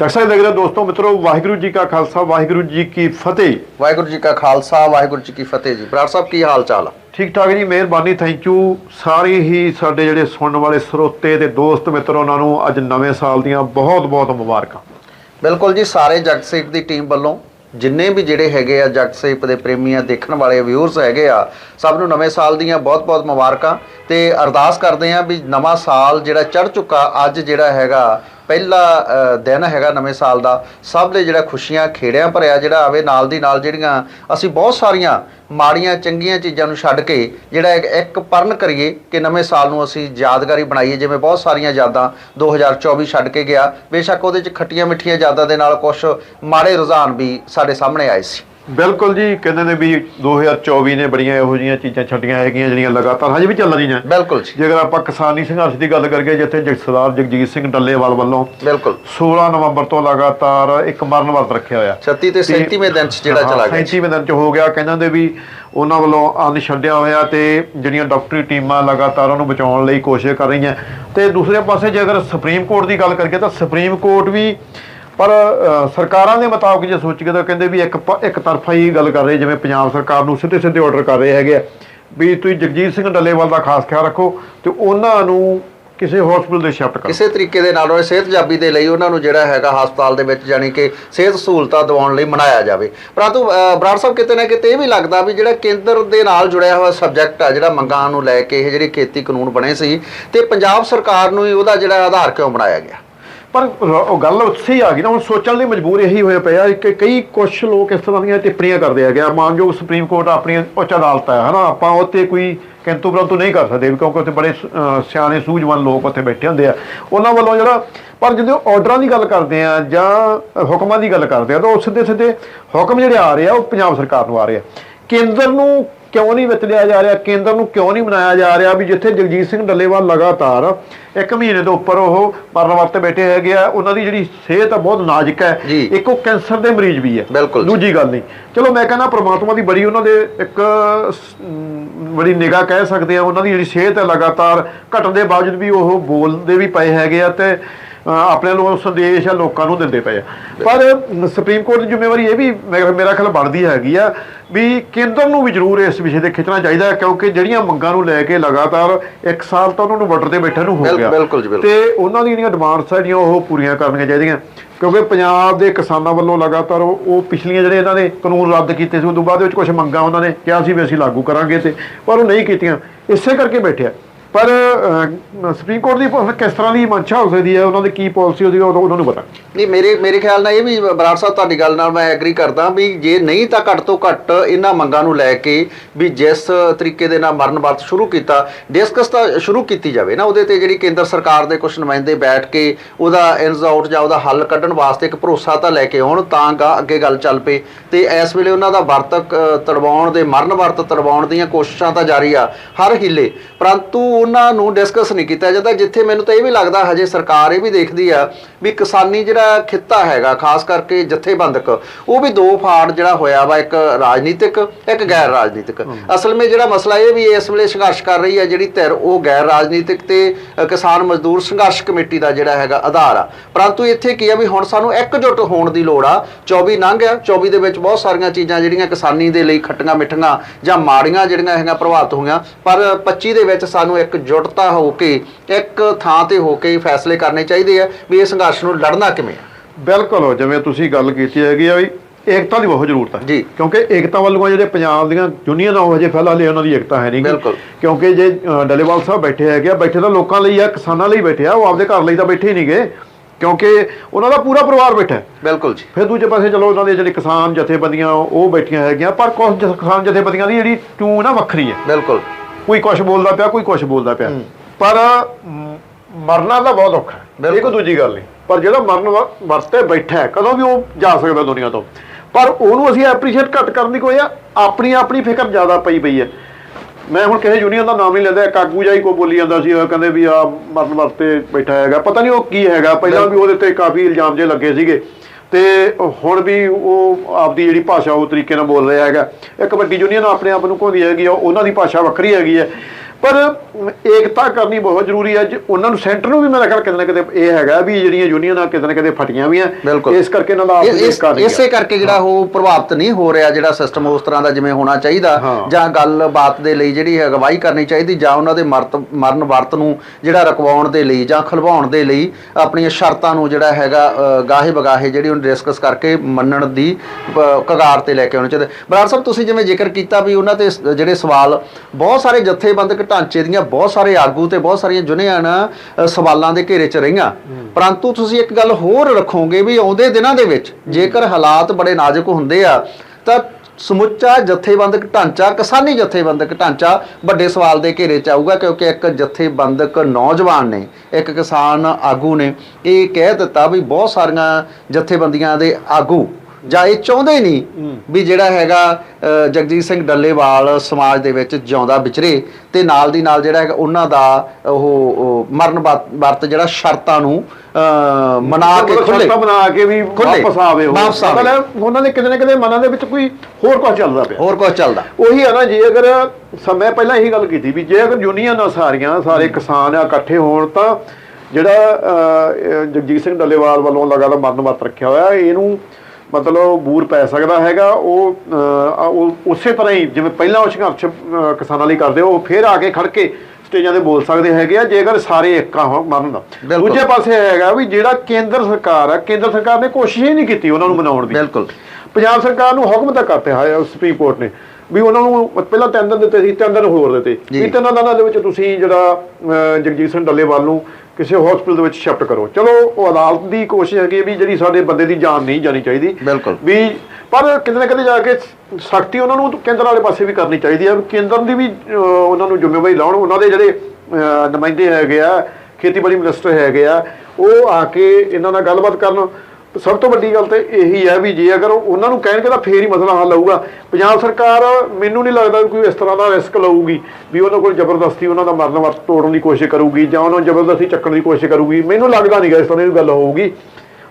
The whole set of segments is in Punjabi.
ਜਗਸਾਈ ਦੇਖ ਰਹੇ ਦੋਸਤੋ ਮਿੱਤਰੋ ਵਾਹਿਗੁਰੂ ਜੀ ਕਾ ਖਾਲਸਾ ਵਾਹਿਗੁਰੂ ਜੀ ਕੀ ਫਤਿਹ। ਵਾਹਿਗੁਰੂ ਜੀ ਕਾ ਖਾਲਸਾ ਵਾਹਿਗੁਰੂ ਜੀ ਕੀ ਫਤਿਹ ਜੀ। ਬਰਾੜ ਸਾਹਿਬ ਕੀ ਹਾਲ ਚਾਲ ਆ? ਠੀਕ ਠਾਕ ਜੀ ਮਿਹਰਬਾਨੀ ਥੈਂਕ ਯੂ ਸਾਰੇ ਹੀ ਸਾਡੇ ਜਿਹੜੇ ਸੁਣਨ ਵਾਲੇ ਸਰੋਤੇ ਤੇ ਦੋਸਤ ਮਿੱਤਰ ਉਹਨਾਂ ਨੂੰ ਅੱਜ ਨਵੇਂ ਸਾਲ ਦੀਆਂ ਬਹੁਤ ਬਹੁਤ ਮੁਬਾਰਕਾਂ। ਬਿਲਕੁਲ ਜੀ ਸਾਰੇ ਜਗਤਸੇਪ ਦੀ ਟੀਮ ਵੱਲੋਂ ਜਿੰਨੇ ਵੀ ਜਿਹੜੇ ਹੈਗੇ ਆ ਜਗਤਸੇਪ ਦੇ ਪ੍ਰੇਮੀਆਂ ਦੇਖਣ ਵਾਲੇ ਵਿਊਅਰਸ ਹੈਗੇ ਆ ਸਭ ਨੂੰ ਨਵੇਂ ਸਾਲ ਦੀਆਂ ਬਹੁਤ-ਬਹੁਤ ਮੁਬਾਰਕਾਂ। ਤੇ ਅਰਦਾਸ ਕਰਦੇ ਆ ਵੀ ਨਵਾਂ ਸਾਲ ਜਿਹੜਾ ਚੜ ਚੁੱਕਾ ਅੱਜ ਜਿਹੜਾ ਹੈਗਾ ਪਹਿਲਾ ਦਿਨ ਹੈਗਾ ਨਵੇਂ ਸਾਲ ਦਾ। ਸਭ ਦੇ ਜਿਹੜਾ ਖੁਸ਼ੀਆਂ ਖੇੜਿਆਂ ਭਰਿਆ ਜਿਹੜਾ ਆਵੇ ਨਾਲ ਦੀ ਨਾਲ ਜਿਹੜੀਆਂ ਅਸੀਂ ਬਹੁਤ ਸਾਰੀਆਂ ਮਾੜੀਆਂ, ਚੰਗੀਆਂ ਚੀਜ਼ਾਂ ਨੂੰ ਛੱਡ ਕੇ ਜਿਹੜਾ ਇੱਕ ਇੱਕ ਪਰਨ ਕਰੀਏ ਕਿ ਨਵੇਂ ਸਾਲ ਨੂੰ ਅਸੀਂ ਯਾਦਗਾਰੀ ਬਣਾਈਏ। ਜਿਵੇਂ ਬਹੁਤ ਸਾਰੀਆਂ ਯਾਦਾਂ 2024 ਛੱਡ ਕੇ ਗਿਆ। ਬੇਸ਼ੱਕ ਉਹਦੇ ਚ ਖੱਟੀਆਂ ਮਿੱਠੀਆਂ ਯਾਦਾਂ ਦੇ ਨਾਲ ਕੁਝ ਮਾੜੇ ਰੁਝਾਨ ਵੀ ਸਾਡੇ ਸਾਹਮਣੇ ਆਏ ਸੀ। ਬਿਲਕੁਲ ਜੀ ਕਹਿੰਦੇ ਨੇ ਵੀ 2024 ਨੇ ਬੜੀਆਂ ਇਹੋ ਜਿਹੀਆਂ ਚੀਜ਼ਾਂ ਛੱਡੀਆਂ ਹੈਗੀਆਂ ਜਿਹੜੀਆਂ ਲਗਾਤਾਰ ਹਜੇ ਵੀ ਚੱਲ ਰਹੀਆਂ। ਬਿਲਕੁਲ ਜੀ। ਜੇਕਰ ਆਪਾਂ ਕਿਸਾਨੀ ਸੰਘਰਸ਼ ਦੀ ਗੱਲ ਕਰੀਏ ਜਿੱਥੇ ਜਗ ਸਰਦਾਰ ਜਗਜੀਤ ਸਿੰਘ ਡੱਲੇਵਾਲ ਵੱਲੋਂ ਬਿਲਕੁਲ। 16 ਨਵੰਬਰ ਤੋਂ ਲਗਾਤਾਰ ਇੱਕ ਮਰਨ ਵਰਤ ਰੱਖਿਆ ਹੋਇਆ। 36 ਤੇ 37ਵੇਂ ਦਿਨ ਚ ਜਿਹੜਾ ਚਲਾ ਗਿਆ 37ਵੇਂ ਦਿਨ ਚ ਹੋ ਗਿਆ। ਕਹਿੰਦੇ ਦੇ ਵੀ ਉਹਨਾਂ ਵੱਲੋਂ ਅੰਨ ਛੱਡਿਆ ਹੋਇਆ ਤੇ ਜਿਹੜੀਆਂ ਡਾਕਟਰੀ ਟੀਮਾਂ ਲਗਾਤਾਰ ਉਹਨੂੰ ਬਚਾਉਣ ਲਈ ਕੋਸ਼ਿਸ਼ ਕਰ ਰਹੀਆਂ। ਤੇ ਦੂਸਰੇ ਪਾਸੇ ਜੇ ਅਗਰ ਸੁਪਰੀਮ ਕੋਰਟ ਦੀ ਗੱਲ ਕਰੀਏ ਤਾਂ ਸੁਪਰੀਮ ਕੋਰਟ ਵੀ ਪਰ ਸਰਕਾਰਾਂ ਦੇ ਮੁਤਾਬਕ ਜੇ ਸੋਚੀਏ ਤਾਂ ਕਹਿੰਦੇ ਵੀ ਇੱਕ ਇੱਕ ਤਰਫਾ ਹੀ ਗੱਲ ਕਰ ਰਹੇ ਜਿਵੇਂ ਪੰਜਾਬ ਸਰਕਾਰ ਨੂੰ ਸਿੱਧੇ ਸਿੱਧੇ ਆਰਡਰ ਕਰ ਰਹੇ ਹੈਗੇ ਆ। ਵੀ ਤੁਸੀਂ ਜਗਜੀਤ ਸਿੰਘ ਡੱਲੇਵਾਲ ਦਾ ਖਾਸ ਖਿਆਲ ਰੱਖੋ ਤੇ ਉਹਨਾਂ ਨੂੰ ਕਿਸੇ ਹਸਪੀਟਲ ਦੇ ਸ਼ਿਫਟ ਕਰੋ। ਕਿਸੇ ਤਰੀਕੇ ਦੇ ਨਾਲ ਉਹ ਸਿਹਤਯਾਬੀ ਦੇ ਲਈ ਉਹਨਾਂ ਨੂੰ ਜਿਹੜਾ ਹੈਗਾ ਹਸਪਤਾਲ ਦੇ ਵਿੱਚ ਜਾਣੀ ਕਿ ਸਿਹਤ ਸਹੂਲਤਾਂ ਦਿਵਾਉਣ ਲਈ ਮਨਾਇਆ ਜਾਵੇ। ਪਰੰਤੂ ਬਰਾੜ ਸਾਹਿਬ ਕਿਤੇ ਨਾ ਕਿਤੇ ਇਹ ਵੀ ਲੱਗਦਾ ਵੀ ਜਿਹੜਾ ਕੇਂਦਰ ਦੇ ਨਾਲ ਜੁੜਿਆ ਹੋਇਆ ਸਬਜੈਕਟ ਆ, ਜਿਹੜਾ ਮੰਗਾਂ ਨੂੰ ਲੈ ਕੇ ਇਹ ਜਿਹੜੇ ਖੇਤੀ ਕਾਨੂੰਨ ਬਣੇ ਸੀ ਤੇ ਪੰਜਾਬ ਸਰਕਾਰ ਨੂੰ ਹੀ ਉਹਦਾ ਜਿਹੜਾ ਆਧਾਰ ਕਿਉਂ ਬਣਾਇਆ ਗਿਆ? ਪਰ ਉਹ ਗੱਲ ਉੱਥੇ ਹੀ ਆ ਗਈ ਨਾ, ਹੁਣ ਸੋਚਣ ਲਈ ਮਜਬੂਰ ਇਹੀ ਹੋਇਆ ਪਿਆ ਕਿ ਕਈ ਕੁਝ ਲੋਕ ਇਸ ਤਰ੍ਹਾਂ ਦੀਆਂ ਟਿੱਪਣੀਆਂ ਕਰਦੇ ਹੈਗੇ ਆ। ਮਾਨਯੋਗ ਸੁਪਰੀਮ ਕੋਰਟ ਆਪਣੀ ਉੱਚ ਅਦਾਲਤ ਹੈ, ਹਨਾ? ਆਪਾਂ ਉੱਤੇ ਕੋਈ ਕਿੰਤੂ ਪਰੰਤੂ ਨਹੀਂ ਕਰ ਸਕਦੇ, ਕਿਉਂਕਿ ਉੱਥੇ ਬੜੇ ਸਿਆਣੇ, ਸੂਝਵਾਨ ਲੋਕ ਉੱਥੇ ਬੈਠੇ ਹੁੰਦੇ ਆ। ਉਹਨਾਂ ਵੱਲੋਂ ਜਿਹੜਾ ਪਰ ਜਦੋਂ ਆਰਡਰਾਂ ਦੀ ਗੱਲ ਕਰਦੇ ਆ ਜਾਂ ਹੁਕਮਾਂ ਦੀ ਗੱਲ ਕਰਦੇ ਆ, ਤਾਂ ਉਹ ਸਿੱਧੇ ਸਿੱਧੇ ਹੁਕਮ ਜਿਹੜੇ ਆ ਰਹੇ ਆ, ਉਹ ਪੰਜਾਬ ਸਰਕਾਰ ਨੂੰ ਆ ਰਹੇ ਆ। ਕੇਂਦਰ ਨੂੰ ਕਿਉਂ ਨਹੀਂ ਵਿੱਚ ਲਿਆ ਜਾ ਰਿਹਾ ਕੇਂਦਰ ਨੂੰ ਕਿਉਂ ਨਹੀਂ ਬਣਾਇਆ ਜਾ ਰਿਹਾ ਵੀ ਜਿੱਥੇ ਜਗਜੀਤ ਸਿੰਘ ਡੱਲੇਵਾਲ ਲਗਾਤਾਰ ਇੱਕ ਮਹੀਨੇ ਤੋਂ ਉੱਪਰ ਉਹ ਮਰਨ ਵਰਤੇ ਬੈਠੇ ਹੈਗੇ ਆ ਉਹਨਾਂ ਦੀ ਜਿਹੜੀ ਸਿਹਤ ਆ ਬਹੁਤ ਨਾਜ਼ੁਕ ਹੈ। ਇੱਕ ਉਹ ਕੈਂਸਰ ਦੇ ਮਰੀਜ਼ ਵੀ ਹੈ। ਦੂਜੀ ਗੱਲ ਨਹੀਂ ਚਲੋ ਮੈਂ ਕਹਿੰਦਾ ਪ੍ਰਮਾਤਮਾ ਦੀ ਬੜੀ ਉਹਨਾਂ ਦੇ ਇੱਕ ਬੜੀ ਨਿਗਾਹ ਕਹਿ ਸਕਦੇ ਆ ਉਹਨਾਂ ਦੀ ਜਿਹੜੀ ਸਿਹਤ ਹੈ ਲਗਾਤਾਰ ਘਟਣ ਦੇ ਬਾਵਜੂਦ ਵੀ ਉਹ ਬੋਲਦੇ ਵੀ ਪਏ ਹੈਗੇ ਆ ਤੇ ਆਪਣੇ ਲੋਕ ਸੰਦੇਸ਼ ਆ ਲੋਕਾਂ ਨੂੰ ਦਿੰਦੇ ਪਏ ਆ। ਪਰ ਸੁਪਰੀਮ ਕੋਰਟ ਦੀ ਜ਼ਿੰਮੇਵਾਰੀ ਇਹ ਵੀ ਮੇਰਾ ਖਿਆਲ ਬਣਦੀ ਹੈਗੀ ਆ ਵੀ ਕੇਂਦਰ ਨੂੰ ਵੀ ਜ਼ਰੂਰ ਇਸ ਵਿਸ਼ੇ ਤੇ ਖਿੱਚਣਾ ਚਾਹੀਦਾ ਕਿਉਂਕਿ ਜਿਹੜੀਆਂ ਮੰਗਾਂ ਨੂੰ ਲੈ ਕੇ ਲਗਾਤਾਰ ਇੱਕ ਸਾਲ ਤਾਂ ਉਹਨਾਂ ਨੂੰ ਬਾਰਡਰ ਤੇ ਬੈਠੇ ਨੂੰ ਹੋ ਗਿਆ। ਤੇ ਉਹਨਾਂ ਦੀਆਂ ਜਿਹੜੀਆਂ ਡਿਮਾਂਡਸ ਆ ਜਿਹੜੀਆਂ ਉਹ ਪੂਰੀਆਂ ਕਰਨੀਆਂ ਚਾਹੀਦੀਆਂ। ਕਿਉਂਕਿ ਪੰਜਾਬ ਦੇ ਕਿਸਾਨਾਂ ਵੱਲੋਂ ਲਗਾਤਾਰ ਉਹ ਉਹ ਪਿਛਲੀਆਂ ਜਿਹੜੇ ਇਹਨਾਂ ਨੇ ਕਾਨੂੰਨ ਰੱਦ ਕੀਤੇ ਸੀ ਉਸ ਤੋਂ ਬਾਅਦ ਵਿੱਚ ਕੁਝ ਮੰਗਾਂ ਉਹਨਾਂ ਨੇ ਕਿਹਾ ਸੀ ਵੀ ਅਸੀਂ ਲਾਗੂ ਕਰਾਂਗੇ ਤੇ ਪਰ ਉਹ ਨਹੀਂ ਕੀਤੀਆਂ। ਇਸੇ ਕਰਕੇ ਬੈਠਿਆ ਪਰ ਸੁਪਰੀਮ ਕੋਰਟ ਦੀ ਕਿਸ ਤਰ੍ਹਾਂ ਦੀ ਮੰਸ਼ਾ ਹੋ ਸਕਦੀ ਹੈ? ਉਹਨਾਂ ਦੀ ਕੀ ਪਾਲਿਸੀ ਉਹਦੀ ਉਹਨਾਂ ਨੂੰ ਪਤਾ। ਨਹੀਂ, ਮੇਰੇ ਮੇਰੇ ਖਿਆਲ ਨਾਲ ਇਹ ਵੀ ਬਰਾੜ ਸਾਹਿਬ ਤੁਹਾਡੀ ਗੱਲ ਨਾਲ ਮੈਂ ਐਗਰੀ ਕਰਦਾ ਵੀ ਜੇ ਨਹੀਂ ਤਾਂ ਘੱਟ ਤੋਂ ਘੱਟ ਇਹਨਾਂ ਮੰਗਾਂ ਨੂੰ ਲੈ ਕੇ ਵੀ ਜਿਸ ਤਰੀਕੇ ਦੇ ਨਾਲ ਮਰਨ ਵਰਤ ਸ਼ੁਰੂ ਕੀਤਾ ਡਿਸਕਸ ਤਾਂ ਸ਼ੁਰੂ ਕੀਤੀ ਜਾਵੇ ਨਾ, ਉਹਦੇ ਤੇ ਜਿਹੜੀ ਕੇਂਦਰ ਸਰਕਾਰ ਦੇ ਕੁਝ ਨੁਮਾਇੰਦੇ ਬੈਠ ਕੇ ਉਹਦਾ ਇਨਸ ਆਊਟ ਜਾਂ ਉਹਦਾ ਹੱਲ ਕੱਢਣ ਵਾਸਤੇ ਇੱਕ ਭਰੋਸਾ ਤਾਂ ਲੈ ਕੇ ਆਉਣ, ਤਾਂ ਅੱਗੇ ਗੱਲ ਚੱਲ ਪਏ। ਤੇ ਇਸ ਵੇਲੇ ਉਹਨਾਂ ਦਾ ਵਰਤ ਤੜਵਾਉਣ ਦੇ, ਮਰਨ ਵਰਤ ਤੜਵਾਉਣ ਦੀਆਂ ਕੋਸ਼ਿਸ਼ਾਂ ਤਾਂ ਜਾਰੀ ਆ, ਹਰ ਹਿੱਲੇ। ਪਰੰਤੂ ਉਹਨਾਂ ਨੂੰ ਡਿਸਕਸ ਨਹੀਂ ਕੀਤਾ ਜਾਂਦਾ ਜਿੱਥੇ ਮੈਨੂੰ ਤਾਂ ਇਹ ਵੀ ਲੱਗਦਾ ਹਜੇ ਸਰਕਾਰ ਇਹ ਵੀ ਦੇਖਦੀ ਆ ਵੀ ਕਿਸਾਨੀ ਜਿਹੜਾ ਖਿੱਤਾ ਹੈਗਾ ਖਾਸ ਕਰਕੇ ਜਥੇਬੰਦਕ ਉਹ ਵੀ ਦੋ ਫਾੜ ਜਿਹੜਾ ਹੋਇਆ ਵਾ ਇੱਕ ਰਾਜਨੀਤਿਕ ਇੱਕ ਗੈਰ ਰਾਜਨੀਤਿਕ। ਅਸਲ ਵਿੱਚ ਜਿਹੜਾ ਮਸਲਾ ਇਹ ਵੀ ਇਸ ਵੇਲੇ ਸੰਘਰਸ਼ ਕਰ ਰਹੀ ਹੈ ਜਿਹੜੀ ਧਿਰ ਉਹ ਗੈਰ ਰਾਜਨੀਤਿਕ ਤੇ ਕਿਸਾਨ ਮਜ਼ਦੂਰ ਸੰਘਰਸ਼ ਕਮੇਟੀ ਦਾ ਜਿਹੜਾ ਹੈਗਾ ਆਧਾਰ ਆ। ਪਰੰਤੂ ਇੱਥੇ ਕੀ ਆ ਵੀ ਹੁਣ ਸਾਨੂੰ ਇਕਜੁੱਟ ਹੋਣ ਦੀ ਲੋੜ ਆ 24 ਲੰਘ ਗਿਆ 24 ਦੇ ਵਿੱਚ ਬਹੁਤ ਸਾਰੀਆਂ ਚੀਜ਼ਾਂ ਜਿਹੜੀਆਂ ਕਿਸਾਨੀ ਦੇ ਲਈ ਖੱਟੀਆਂ ਮਿੱਠੀਆਂ ਜਾਂ ਮਾੜੀਆਂ ਜਿਹੜੀਆਂ ਹੈਗੀਆਂ ਪ੍ਰਭਾਵਿਤ ਹੋਈਆਂ ਪਰ 25 ਦੇ ਵਿੱਚ ਸਾਨੂੰ ਇਕਜੁੱਟਤਾ ਹੋ ਕੇ ਇੱਕ ਥਾਂ ਤੇ ਹੋ ਕੇ ਫੈਸਲੇ ਕਰਨੇ ਚਾਹੀਦੇ ਆ ਵੀ ਇਹ ਸੰਘਰਸ਼ ਨੂੰ ਲੜਨਾ ਕਿਵੇਂ ਆ। ਬਿਲਕੁਲ ਜਿਵੇਂ ਤੁਸੀਂ ਗੱਲ ਕੀਤੀ ਹੈਗੀ ਆ ਵੀ ਏਕਤਾ ਦੀ ਬਹੁਤ ਜ਼ਰੂਰਤ ਹੈ ਜੀ। ਕਿਉਂਕਿ ਏਕਤਾ ਵੱਲੋਂ ਜਿਹੜੇ ਪੰਜਾਬ ਦੀਆਂ ਆ ਉਹ ਹਜੇ ਫਿਲਹਾਲ ਉਹਨਾਂ ਦੀ ਏਕਤਾ ਹੈ ਨਹੀਂ। ਕਿਉਂਕਿ ਜੇ ਡੱਲੇਵਾਲ ਸਾਹਿਬ ਬੈਠੇ ਹੈਗੇ ਆ ਬੈਠੇ ਤਾਂ ਲੋਕਾਂ ਲਈ ਆ ਕਿਸਾਨਾਂ ਲਈ ਬੈਠੇ ਆ ਉਹ ਆਪਦੇ ਘਰ ਲਈ ਤਾਂ ਬੈਠੇ ਹੀ ਨਹੀਂਗੇ ਕਿਉਂਕਿ ਉਹਨਾਂ ਦਾ ਪੂਰਾ ਪਰਿਵਾਰ ਬੈਠਾ ਹੈ। ਬਿਲਕੁਲ ਜੀ। ਫਿਰ ਦੂਜੇ ਪਾਸੇ ਚਲੋ ਉਹਨਾਂ ਦੇ ਜਿਹੜੇ ਕਿਸਾਨ ਜਥੇਬੰਦੀਆਂ ਉਹ ਬੈਠੀਆਂ ਹੈਗੀਆਂ ਪਰ ਕੁਝ ਕਿਸਾਨ ਜਥੇਬੰਦੀਆਂ ਦੀ ਜਿਹੜੀ ਟੂਨ ਆ ਵੱਖਰੀ ਹੈ। ਬਿਲਕੁਲ। ਕੋਈ ਕੁਝ ਬੋਲਦਾ ਪਿਆ ਕੋਈ ਕੁਝ ਬੋਲਦਾ ਪਿਆ। ਪਰ ਮਰਨਾ ਤਾਂ ਬਹੁਤ ਔਖਾ ਹੈ। ਇਹ। ਕੋਈ ਦੂਜੀ ਗੱਲ ਨਹੀਂ। ਪਰ ਜਿਹੜਾ ਮਰਨ ਵਰਤੇ ਬੈਠਾ ਕਦੋਂ ਵੀ ਉਹ ਜਾ ਸਕਦਾ ਦੁਨੀਆ ਤੋਂ। ਪਰ ਉਹਨੂੰ ਅਸੀਂ ਐਪਰੀਸ਼ੀਏਟ ਘੱਟ ਕਰਨ ਦੀ ਕੋਈ ਆ ਆਪਣੀ ਆਪਣੀ ਫਿਕਰ ਜ਼ਿਆਦਾ ਪਈ ਪਈ ਹੈ। ਮੈਂ ਹੁਣ ਕਿਸੇ ਯੂਨੀਅਨ ਦਾ ਨਾਮ ਨਹੀਂ ਲੈਂਦਾ ਇੱਕ ਆਗੂ ਜਾਈ ਕੋ ਬੋਲੀ ਜਾਂਦਾ ਸੀ ਉਹ ਕਹਿੰਦੇ ਵੀ ਆ ਮਰਨ ਵਰਤੇ ਬੈਠਾ ਹੈਗਾ। ਪਤਾ ਨਹੀਂ ਉਹ ਕੀ ਹੈਗਾ। ਪਹਿਲਾਂ ਵੀ ਉਹਦੇ ਤੇ ਕਾਫੀ ਇਲਜ਼ਾਮ ਜੇ ਲੱਗੇ ਸੀਗੇ। ਤੇ ਹੁਣ ਵੀ ਉਹ ਆਪਦੀ ਜਿਹੜੀ ਭਾਸ਼ਾ ਉਹ ਤਰੀਕੇ ਨਾਲ ਬੋਲ ਰਿਹਾ ਹੈਗਾ। ਇਹ ਕਬੱਡੀ ਯੂਨੀਅਨ ਆਪਣੇ ਆਪ ਨੂੰ ਘੋਂਦੀ ਹੈਗੀ ਆ, ਉਹਨਾਂ ਦੀ ਭਾਸ਼ਾ ਵੱਖਰੀ ਹੈਗੀ ਹੈ ਪਰ ਏਕਤਾ ਕਰਨੀ ਬਹੁਤ ਜ਼ਰੂਰੀ ਹੈ ਜੇ ਉਹਨਾਂ ਨੂੰ ਸੈਂਟਰ ਨੂੰ ਵੀ ਮੇਰਾ ਖਿਆਲ ਕਿਤੇ ਨਾ ਕਿਤੇ ਇਹ ਹੈਗਾ ਵੀ ਜਿਹੜੀਆਂ ਯੂਨੀਅਨਾਂ ਕਿਤੇ ਨਾ ਕਿਤੇ ਫਟੀਆਂ ਵੀ ਆ। ਇਸ ਕਰਕੇ ਇਹਨਾਂ ਦਾ ਇਸ- ਕਰਕੇ ਜਿਹੜਾ ਉਹ ਪ੍ਰਭਾਵਿਤ ਨਹੀਂ ਹੋ ਰਿਹਾ ਜਿਹੜਾ ਸਿਸਟਮ ਉਸ ਤਰ੍ਹਾਂ ਦਾ ਜਿਵੇਂ ਹੋਣਾ ਚਾਹੀਦਾ। ਜਾਂ ਗੱਲਬਾਤ ਦੇ ਲਈ ਜਿਹੜੀ ਅਗਵਾਈ ਕਰਨੀ ਚਾਹੀਦੀ ਜਾਂ ਉਹਨਾਂ ਦੇ ਮਰਤ ਮਰਨ ਵਰਤ ਨੂੰ ਜਿਹੜਾ ਰਕਵਾਉਣ ਦੇ ਲਈ ਜਾਂ ਖਲਵਾਉਣ ਦੇ ਲਈ ਆਪਣੀਆਂ ਸ਼ਰਤਾਂ ਨੂੰ ਜਿਹੜਾ ਹੈਗਾ ਗਾਹੇ ਬਗਾਹੇ ਜਿਹੜੀ ਉਹਨੂੰ ਡਿਸਕਸ ਕਰਕੇ ਮੰਨਣ ਦੀ ਕਗਾਰ ਤੇ ਲੈ ਕੇ ਆਉਣਾ ਚਾਹੀਦਾ ਬਰਾੜ ਸਾਹਿਬ ਤੁਸੀਂ ਜਿਵੇਂ ਜ਼ਿਕਰ ਕੀਤਾ ਵੀ ਉਹਨਾਂ ਤੇ ਜਿਹੜੇ ਸਵਾਲ ਬਹੁਤ ਸਾਰੇ ਜਥੇਬੰਦਕ ਢਾਂਚੇ ਦੀਆਂ ਬਹੁਤ ਸਾਰੇ ਆਗੂ ਤੇ ਬਹੁਤ ਸਾਰੀਆਂ ਅ, ਸਵਾਲਾਂ ਦੇ ਘੇਰੇ 'ਚ ਰਹੀਆਂ। ਪਰੰਤੂ ਤੁਸੀਂ ਇੱਕ ਗੱਲ ਹੋਰ ਰੱਖੋਗੇ ਵੀ ਆਉਂਦੇ ਦਿਨਾਂ ਦੇ ਵਿੱਚ ਜੇਕਰ ਹਾਲਾਤ ਬੜੇ ਨਾਜ਼ੁਕ ਹੁੰਦੇ ਆ ਤਾਂ ਸਮੁੱਚਾ ਜਥੇਬੰਦਕ ਢਾਂਚਾ ਕਿਸਾਨੀ ਜਥੇਬੰਦਕ ਢਾਂਚਾ ਵੱਡੇ ਸਵਾਲ ਦੇ ਘੇਰੇ 'ਚ ਆਊਗਾ ਕਿਉਂਕਿ ਇੱਕ ਜਥੇਬੰਦਕ ਨੌਜਵਾਨ ਨੇ ਇੱਕ ਕਿਸਾਨ ਆਗੂ ਨੇ ਇਹ ਕਹਿ ਦਿੱਤਾ ਵੀ ਬਹੁਤ ਸਾਰੀਆਂ ਜਥੇਬੰਦੀਆਂ ਦੇ ਆਗੂ ਜਾਂ ਇਹ ਚਾਹੁੰਦੇ ਹੀ। ਨਹੀਂ ਵੀ ਜਿਹੜਾ ਹੈਗਾ ਜਗਜੀਤ ਸਿੰਘ ਡੱਲੇਵਾਲ ਸਮਾਜ ਦੇ ਵਿੱਚ ਜਿਉਂਦਾ ਵਿਚਰੇ ਤੇ ਨਾਲ ਦੀ ਨਾਲ ਜਿਹੜਾ ਹੈਗਾ ਉਹਨਾਂ ਦਾ ਉਹ ਮਰਨ ਵਰਤ ਜਿਹੜਾ ਸ਼ਰਤਾਂ ਨੂੰ ਮਨਾ ਕੇ ਖੁੱਲੇ। ਸ਼ਰਤਾਂ ਬਣਾ ਕੇ ਵੀ। ਵਾਪਸ ਆਵੇ ਉਹ। ਮਤਲਬ ਉਹਨਾਂ ਦੇ ਕਿਤੇ ਨਾ ਕਿਤੇ ਮਨਾਂ ਦੇ ਵਿੱਚ ਕੋਈ ਹੋਰ ਕੁਝ ਚੱਲਦਾ ਪਿਆ। ਹੋਰ ਕੁਝ ਚੱਲਦਾ। ਉਹੀ ਆ ਨਾ ਜੇ ਅਗਰ ਸਮੇਂ ਪਹਿਲਾਂ ਇਹੀ ਗੱਲ ਕੀਤੀ ਵੀ ਜੇ ਅਗਰ ਯੂਨੀਅਨਾਂ ਸਾਰੀਆਂ ਸਾਰੇ ਕਿਸਾਨ ਆ ਇਕੱਠੇ ਹੋਣ ਤਾਂ ਜਿਹੜਾ ਜਗਜੀਤ ਸਿੰਘ ਡੱਲੇਵਾਲ ਵੱਲੋਂ ਲਗਾਤਾਰ ਮਰਨ ਵਰਤ ਰੱਖਿਆ ਹੋਇਆ ਇਹਨੂੰ ਮਤਲਬ ਬੂਰ ਪੈ ਸਕਦਾ ਹੈਗਾ ਉਹ ਉਸੇ ਤਰ੍ਹਾਂ ਹੀ ਜਿਵੇਂ ਪਹਿਲਾਂ ਉਹ ਸੰਘਰਸ਼ ਕਿਸਾਨਾਂ ਲਈ ਕਰਦੇ ਉਹ ਫੇਰ ਆ ਕੇ ਖੜ ਕੇ ਸਟੇਜਾਂ ਤੇ ਬੋਲ ਸਕਦੇ ਹੈਗੇ ਆ ਜੇਕਰ ਸਾਰੇ ਇੱਕਾ ਹੋ ਮਰਨ ਦਾ। ਦੂਜੇ ਪਾਸੇ ਹੈਗਾ ਵੀ ਜਿਹੜਾ ਕੇਂਦਰ ਸਰਕਾਰ ਆ ਕੇਂਦਰ ਸਰਕਾਰ ਨੇ ਕੋਸ਼ਿਸ਼ ਹੀ ਨਹੀਂ ਕੀਤੀ ਉਹਨਾਂ ਨੂੰ ਮਨਾਉਣ ਦੀ। ਬਿਲਕੁਲ। ਪੰਜਾਬ ਸਰਕਾਰ ਨੂੰ ਹੁਕਮ ਤਾਂ ਕਰਤੇ ਹੈ ਸੁਪਰੀਮ ਕੋਰਟ ਨੇ। ਵੀ ਉਹਨਾਂ ਨੂੰ ਪਹਿਲਾਂ ਤਿੰਨ ਦਿਨ ਦਿੱਤੇ ਸੀ ਤਿੰਨ ਦਿਨ ਹੋਰ ਦਿੱਤੇ। ਵੀ ਤਿੰਨਾਂ ਦਿਨਾਂ ਦੇ ਵਿੱਚ ਤੁਸੀਂ ਜਿਹੜਾ ਜਗਜੀਤ ਸਿੰਘ ਡੱਲੇਵਾਲ ਨੂੰ ਕਿਸੇ ਹਸਪੀਟਲ ਦੇ ਵਿੱਚ ਸ਼ਿਫਟ ਕਰੋ। ਚਲੋ ਉਹ ਅਦਾਲਤ ਦੀ ਕੋਸ਼ਿਸ਼ ਹੈਗੀ ਵੀ ਜਿਹੜੀ ਸਾਡੇ ਬੰਦੇ ਦੀ ਜਾਨ ਨਹੀਂ ਜਾਣੀ ਚਾਹੀਦੀ। ਬਿਲਕੁਲ। ਵੀ ਪਰ ਕਿਤੇ ਨਾ ਕਿਤੇ ਜਾ ਕੇ ਸਖਤੀ ਉਹਨਾਂ ਨੂੰ ਕੇਂਦਰ ਵਾਲੇ ਪਾਸੇ ਵੀ ਕਰਨੀ ਚਾਹੀਦੀ ਹੈ। ਕੇਂਦਰ ਦੀ ਵੀ ਉਹਨਾਂ ਨੂੰ ਜ਼ਿੰਮੇਵਾਰੀ ਲਾਉਣ। ਉਹਨਾਂ ਦੇ ਜਿਹੜੇ ਨੁਮਾਇੰਦੇ ਹੈਗੇ ਆ ਖੇਤੀਬਾੜੀ ਮਿਨਿਸਟਰ ਹੈਗੇ ਆ ਉਹ ਆ ਕੇ ਇਹਨਾਂ ਨਾਲ ਗੱਲਬਾਤ ਕਰਨ। ਸਭ ਤੋਂ ਵੱਡੀ ਗੱਲ ਤੇ ਇਹੀ ਹੈ ਵੀ ਜੇ ਅਗਰ ਉਹਨਾਂ ਨੂੰ ਕਹਿਣਗੇ ਤਾਂ ਫੇਰ ਹੀ ਮਸਲਾ ਹੱਲ ਹੋਊਗਾ ਪੰਜਾਬ ਸਰਕਾਰ ਮੈਨੂੰ ਨਹੀਂ ਲੱਗਦਾ ਕੋਈ ਇਸ ਤਰ੍ਹਾਂ ਦਾ ਰਿਸਕ ਲਊਗੀ ਵੀ ਉਹਨਾਂ ਕੋਲ ਜ਼ਬਰਦਸਤੀ ਉਹਨਾਂ ਦਾ ਮਰਨ ਵਰਤ ਤੋੜਨ ਦੀ ਕੋਸ਼ਿਸ਼ ਕਰੂਗੀ ਜਾਂ ਉਹਨਾਂ ਨੂੰ ਜ਼ਬਰਦਸਤੀ ਚੱਕਣ ਦੀ ਕੋਸ਼ਿਸ਼ ਕਰੂਗੀ। ਮੈਨੂੰ ਲੱਗਦਾ ਨਹੀਂ ਗਾ ਇਸ ਤਰ੍ਹਾਂ ਦੀ ਗੱਲ ਹੋਊਗੀ।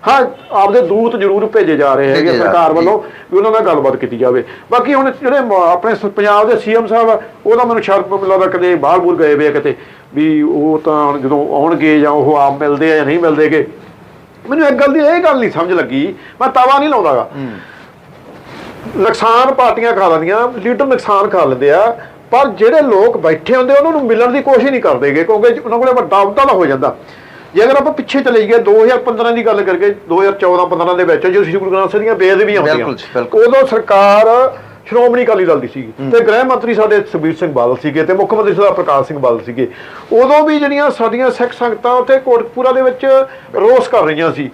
ਹਾਂ ਆਪਦੇ ਦੂਤ ਜ਼ਰੂਰ ਭੇਜੇ ਜਾ ਰਹੇ ਹੈਗੇ ਸਰਕਾਰ ਵੱਲੋਂ ਵੀ ਉਹਨਾਂ ਨਾਲ ਗੱਲਬਾਤ ਕੀਤੀ ਜਾਵੇ। ਬਾਕੀ ਹੁਣ ਜਿਹੜੇ ਆਪਣੇ ਪੰਜਾਬ ਦੇ ਸੀਐਮ ਸਾਹਿਬ ਉਹਦਾ ਮੈਨੂੰ ਸ਼ਰਤ ਮੈਨੂੰ ਲੱਗਦਾ ਕਦੇ ਬਾਹਰ ਬੂਰ ਗਏ ਵੇ ਕਿਤੇ ਵੀ ਉਹ ਤਾਂ ਜਦੋਂ ਆਉਣਗੇ ਜਾਂ ਉਹ ਆਪ ਮਿਲਦੇ ਆ ਜਾਂ ਨਹੀਂ ਮਿਲਦੇਗੇ। ਮੈਨੂੰ ਇੱਕ ਗੱਲ ਦੀ ਇਹ ਗੱਲ ਨਹੀਂ ਸਮਝ ਲੱਗੀ ਮੈਂ ਤਵਾ ਨਹੀਂ ਲਾਉਂਦਾਗਾ। ਨੁਕਸਾਨ ਪਾਰਟੀਆਂ ਖਾ ਲੈਂਦੀਆਂ ਲੀਡਰ ਨੁਕਸਾਨ ਖਾ ਲੈਂਦੇ ਆ ਪਰ ਜਿਹੜੇ ਲੋਕ ਬੈਠੇ ਹੁੰਦੇ ਉਹਨਾਂ ਨੂੰ ਮਿਲਣ ਦੀ ਕੋਸ਼ਿਸ਼ ਨਹੀਂ ਕਰਦੇਗੇ ਕਿਉਂਕਿ ਉਹਨਾਂ ਕੋਲੇ ਵੱਡਾ ਅਹੁਦਾ ਹੋ ਜਾਂਦਾ। ਜੇ ਅਗਰ ਆਪਾਂ ਪਿੱਛੇ ਚਲੇ ਜਾਈਏ 2015 ਦੀ ਗੱਲ ਕਰਕੇ 2014-15 ਦੇ ਵਿੱਚ ਜਦੋਂ ਸ੍ਰੀ ਗੁਰੂ ਗ੍ਰੰਥ ਸਾਹਿਬ ਦੀਆਂ ਬੇਅਦਬੀਆਂ ਹੁੰਦੀਆਂ ਜੀ। ਉਦੋਂ ਸਰਕਾਰ ਸ਼੍ਰੋਮਣੀ ਅਕਾਲੀ ਦਲ ਦੀ ਸੀਗੀ। ਤੇ ਗ੍ਰਹਿ ਮੰਤਰੀ ਸਾਡੇ ਸੁਖਬੀਰ ਸਿੰਘ ਬਾਦਲ ਸੀਗੇ ਤੇ ਮੁੱਖ ਮੰਤਰੀ ਸਰਦਾਰ ਪ੍ਰਕਾਸ਼ ਸਿੰਘ ਬਾਦਲ ਸੀਗੇ। ਉਦੋਂ ਵੀ ਜਿਹੜੀਆਂ ਸਾਡੀਆਂ ਸਿੱਖ ਸੰਗਤਾਂ ਉੱਤੇ ਕੋਟਕਪੂਰਾ ਦੇ ਵਿੱਚ ਰੋਸ ਕਰ ਰਹੀਆਂ ਸੀ।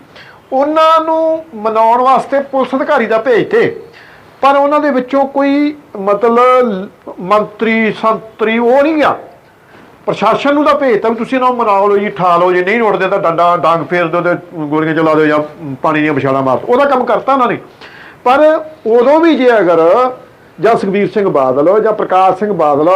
ਉਹਨਾਂ ਨੂੰ ਮਨਾਉਣ ਵਾਸਤੇ ਪੁਲਿਸ ਅਧਿਕਾਰੀ ਦਾ ਭੇਜਤੇ ਪਰ ਉਹਨਾਂ ਦੇ ਵਿੱਚੋਂ ਕੋਈ ਮਤਲਬ ਮੰਤਰੀ ਸੰਤਰੀ ਉਹ ਨਹੀਂ ਗਿਆ। ਪ੍ਰਸ਼ਾਸਨ ਨੂੰ ਤਾਂ ਭੇਜਤਾ ਵੀ ਤੁਸੀਂ ਇਹਨਾਂ ਨੂੰ ਮਨਾ ਲਓ ਜੀ ਠਾ ਲਓ ਜੇ ਨਹੀਂ ਨੋਟਦੇ ਤਾਂ ਡੰਡਾ ਡਾਂਗ ਫੇਰ ਦਿਓ ਤੇ ਗੋਲੀਆਂ ਚਲਾ ਦਿਓ ਜਾਂ ਪਾਣੀ ਦੀਆਂ ਵਿਛਾਲਾਂ ਮਾਰ। ਉਹਦਾ ਕੰਮ ਕਰਤਾ ਉਹਨਾਂ ਨੇ। ਪਰ ਉਦੋਂ ਵੀ ਜੇ ਅਗਰ ਜਾਂ ਸੁਖਬੀਰ ਸਿੰਘ ਬਾਦਲ, ਜਾਂ ਪ੍ਰਕਾਸ਼ ਸਿੰਘ ਬਾਦਲ।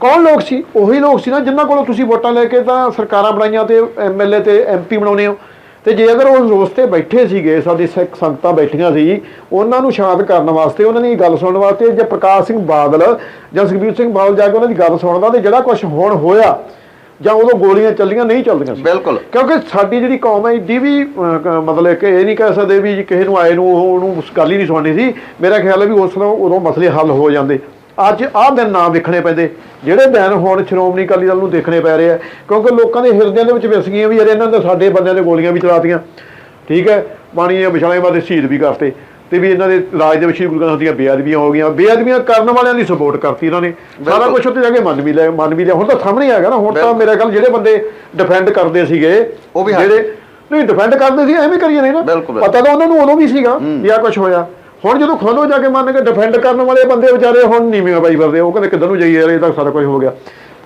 ਕੌਣ ਲੋਕ ਸੀ? ਉਹੀ ਲੋਕ ਸੀ ਨਾ, ਜਿਨ੍ਹਾਂ ਕੋਲੋਂ ਤੁਸੀਂ ਵੋਟਾਂ ਲੈ ਕੇ ਤਾਂ ਸਰਕਾਰਾਂ ਬਣਾਈਆਂ ਤੇ ਐਮਐਲਏ ਤੇ ਐਮਪੀ ਬਣਾਉਨੇ ਹੋ। ਤੇ ਜੇ ਅਗਰ ਉਹ ਰੋਸ ਤੇ ਬੈਠੇ ਸੀਗੇ, ਸਾਡੀ ਸਿੱਖ ਸੰਗਤਾਂ ਬੈਠੀਆਂ ਸੀ, ਉਹਨਾਂ ਨੂੰ ਸ਼ਾਂਤ ਕਰਨ ਵਾਸਤੇ ਉਹਨਾਂ ਦੀ ਗੱਲ ਸੁਣਨ ਵਾਸਤੇ, ਜੇ ਪ੍ਰਕਾਸ਼ ਸਿੰਘ ਬਾਦਲ ਜਾਂ ਸੁਖਬੀਰ ਸਿੰਘ ਬਾਦਲ ਜਾ ਕੇ ਉਹਨਾਂ ਦੀ ਗੱਲ ਸੁਣਦਾ ਤੇ ਜਿਹੜਾ ਕੁਝ ਹੁਣ ਹੋਇਆ ਜਾਂ ਉਦੋਂ ਗੋਲੀਆਂ ਚੱਲੀਆਂ ਨਹੀਂ ਚੱਲਦੀਆਂ ਸੀ। ਬਿਲਕੁਲ। ਕਿਉਂਕਿ ਸਾਡੀ ਜਿਹੜੀ ਕੌਮ ਹੈ ਏਡੀ ਵੀ ਮਤਲਬ ਕਿ ਇਹ ਨਹੀਂ ਕਹਿ ਸਕਦੇ ਵੀ ਕਿਸੇ ਨੂੰ ਆਏ ਨੂੰ ਉਹ- ਉਹਨੂੰ ਗੱਲ ਹੀ ਨਹੀਂ ਸੁਣਨੀ ਸੀ। ਮੇਰਾ ਖਿਆਲ ਹੈ ਵੀ ਉਸ ਨੂੰ ਉਦੋਂ ਮਸਲੇ ਹੱਲ ਹੋ ਜਾਂਦੇ। ਅੱਜ ਆਹ ਦਿਨ ਨਾ ਵੇਖਣੇ ਪੈਂਦੇ। ਜਿਹੜੇ ਦਿਨ ਹੁਣ ਸ਼੍ਰੋਮਣੀ ਅਕਾਲੀ ਦਲ ਨੂੰ ਦੇਖਣੇ ਪੈ ਰਹੇ ਆ ਕਿਉਂਕਿ ਲੋਕਾਂ ਦੇ ਹਿਰਦਿਆਂ ਦੇ ਵਿੱਚ ਵਿਸ ਗਈਆਂ ਵੀ ਯਾਰ ਇਹਨਾਂ ਨੇ ਸਾਡੇ ਬੰਦਿਆਂ ਦੇ ਗੋਲੀਆਂ ਵੀ ਚਲਾਤੀਆਂ ਠੀਕ ਹੈ ਪਾਣੀ ਦੀਆਂ ਵਿਛਾਲੇ ਵਾਦੇ ਸ਼ਹੀਦ ਵੀ ਕਰਤੇ। ਤੇ ਵੀ ਇਹਨਾਂ ਦੇ ਰਾਜ ਦੇ ਵਿੱਚ ਹੀ ਗੁਰੂ ਗ੍ਰੰਥ ਦੀਆਂ ਬੇਅਦਬੀਆਂ ਹੋ ਗਈਆਂ। ਬੇਅਦਬੀਆਂ ਕਰਨ ਵਾਲਿਆਂ ਦੀ ਸਪੋਰਟ ਕਰਤੀ ਇਹਨਾਂ ਨੇ। ਸਾਰਾ। ਕੁਝ ਉੱਤੇ ਜਾ ਕੇ ਮੰਨ ਵੀ ਲਿਆ ਮੰਨ ਵੀ ਲਿਆ। ਹੁਣ ਤਾਂ ਸਾਹਮਣੇ ਆ ਗਿਆ ਨਾ ਹੁਣ ਤਾਂ। ਮੇਰੇ ਖਿਆਲ ਜਿਹੜੇ ਬੰਦੇ ਡਿਫੈਂਡ ਕਰਦੇ ਸੀਗੇ ਉਹ ਵੀ ਜਿਹੜੇ ਨਹੀਂ ਡਿਫੈਂਡ ਕਰਦੇ ਸੀ ਐਵੇਂ ਕਰੀਏ ਨਹੀਂ ਨਾ। ਪਤਾ ਤਾਂ ਉਹਨਾਂ ਨੂੰ ਉਦੋਂ ਵੀ ਸੀਗਾ ਆ ਕੁਝ ਹੋਇਆ। ਹੁਣ ਜਦੋਂ ਖੋਲੋ ਜਾ ਕੇ ਮੰਨ ਕੇ ਡਿਫੈਂਡ ਕਰਨ ਵਾਲੇ ਬੰਦੇ ਵਿਚਾਰੇ ਹੁਣ ਨੀਵੇਂ ਬਾਈ ਵਰਦੇ ਉਹ ਕਹਿੰਦੇ ਕਿੱਧਰ ਨੂੰ ਜਾਈਏ ਯਾਰ ਇਹ ਤਾਂ ਸਾਰਾ ਕੁਝ ਹੋ ਗਿਆ।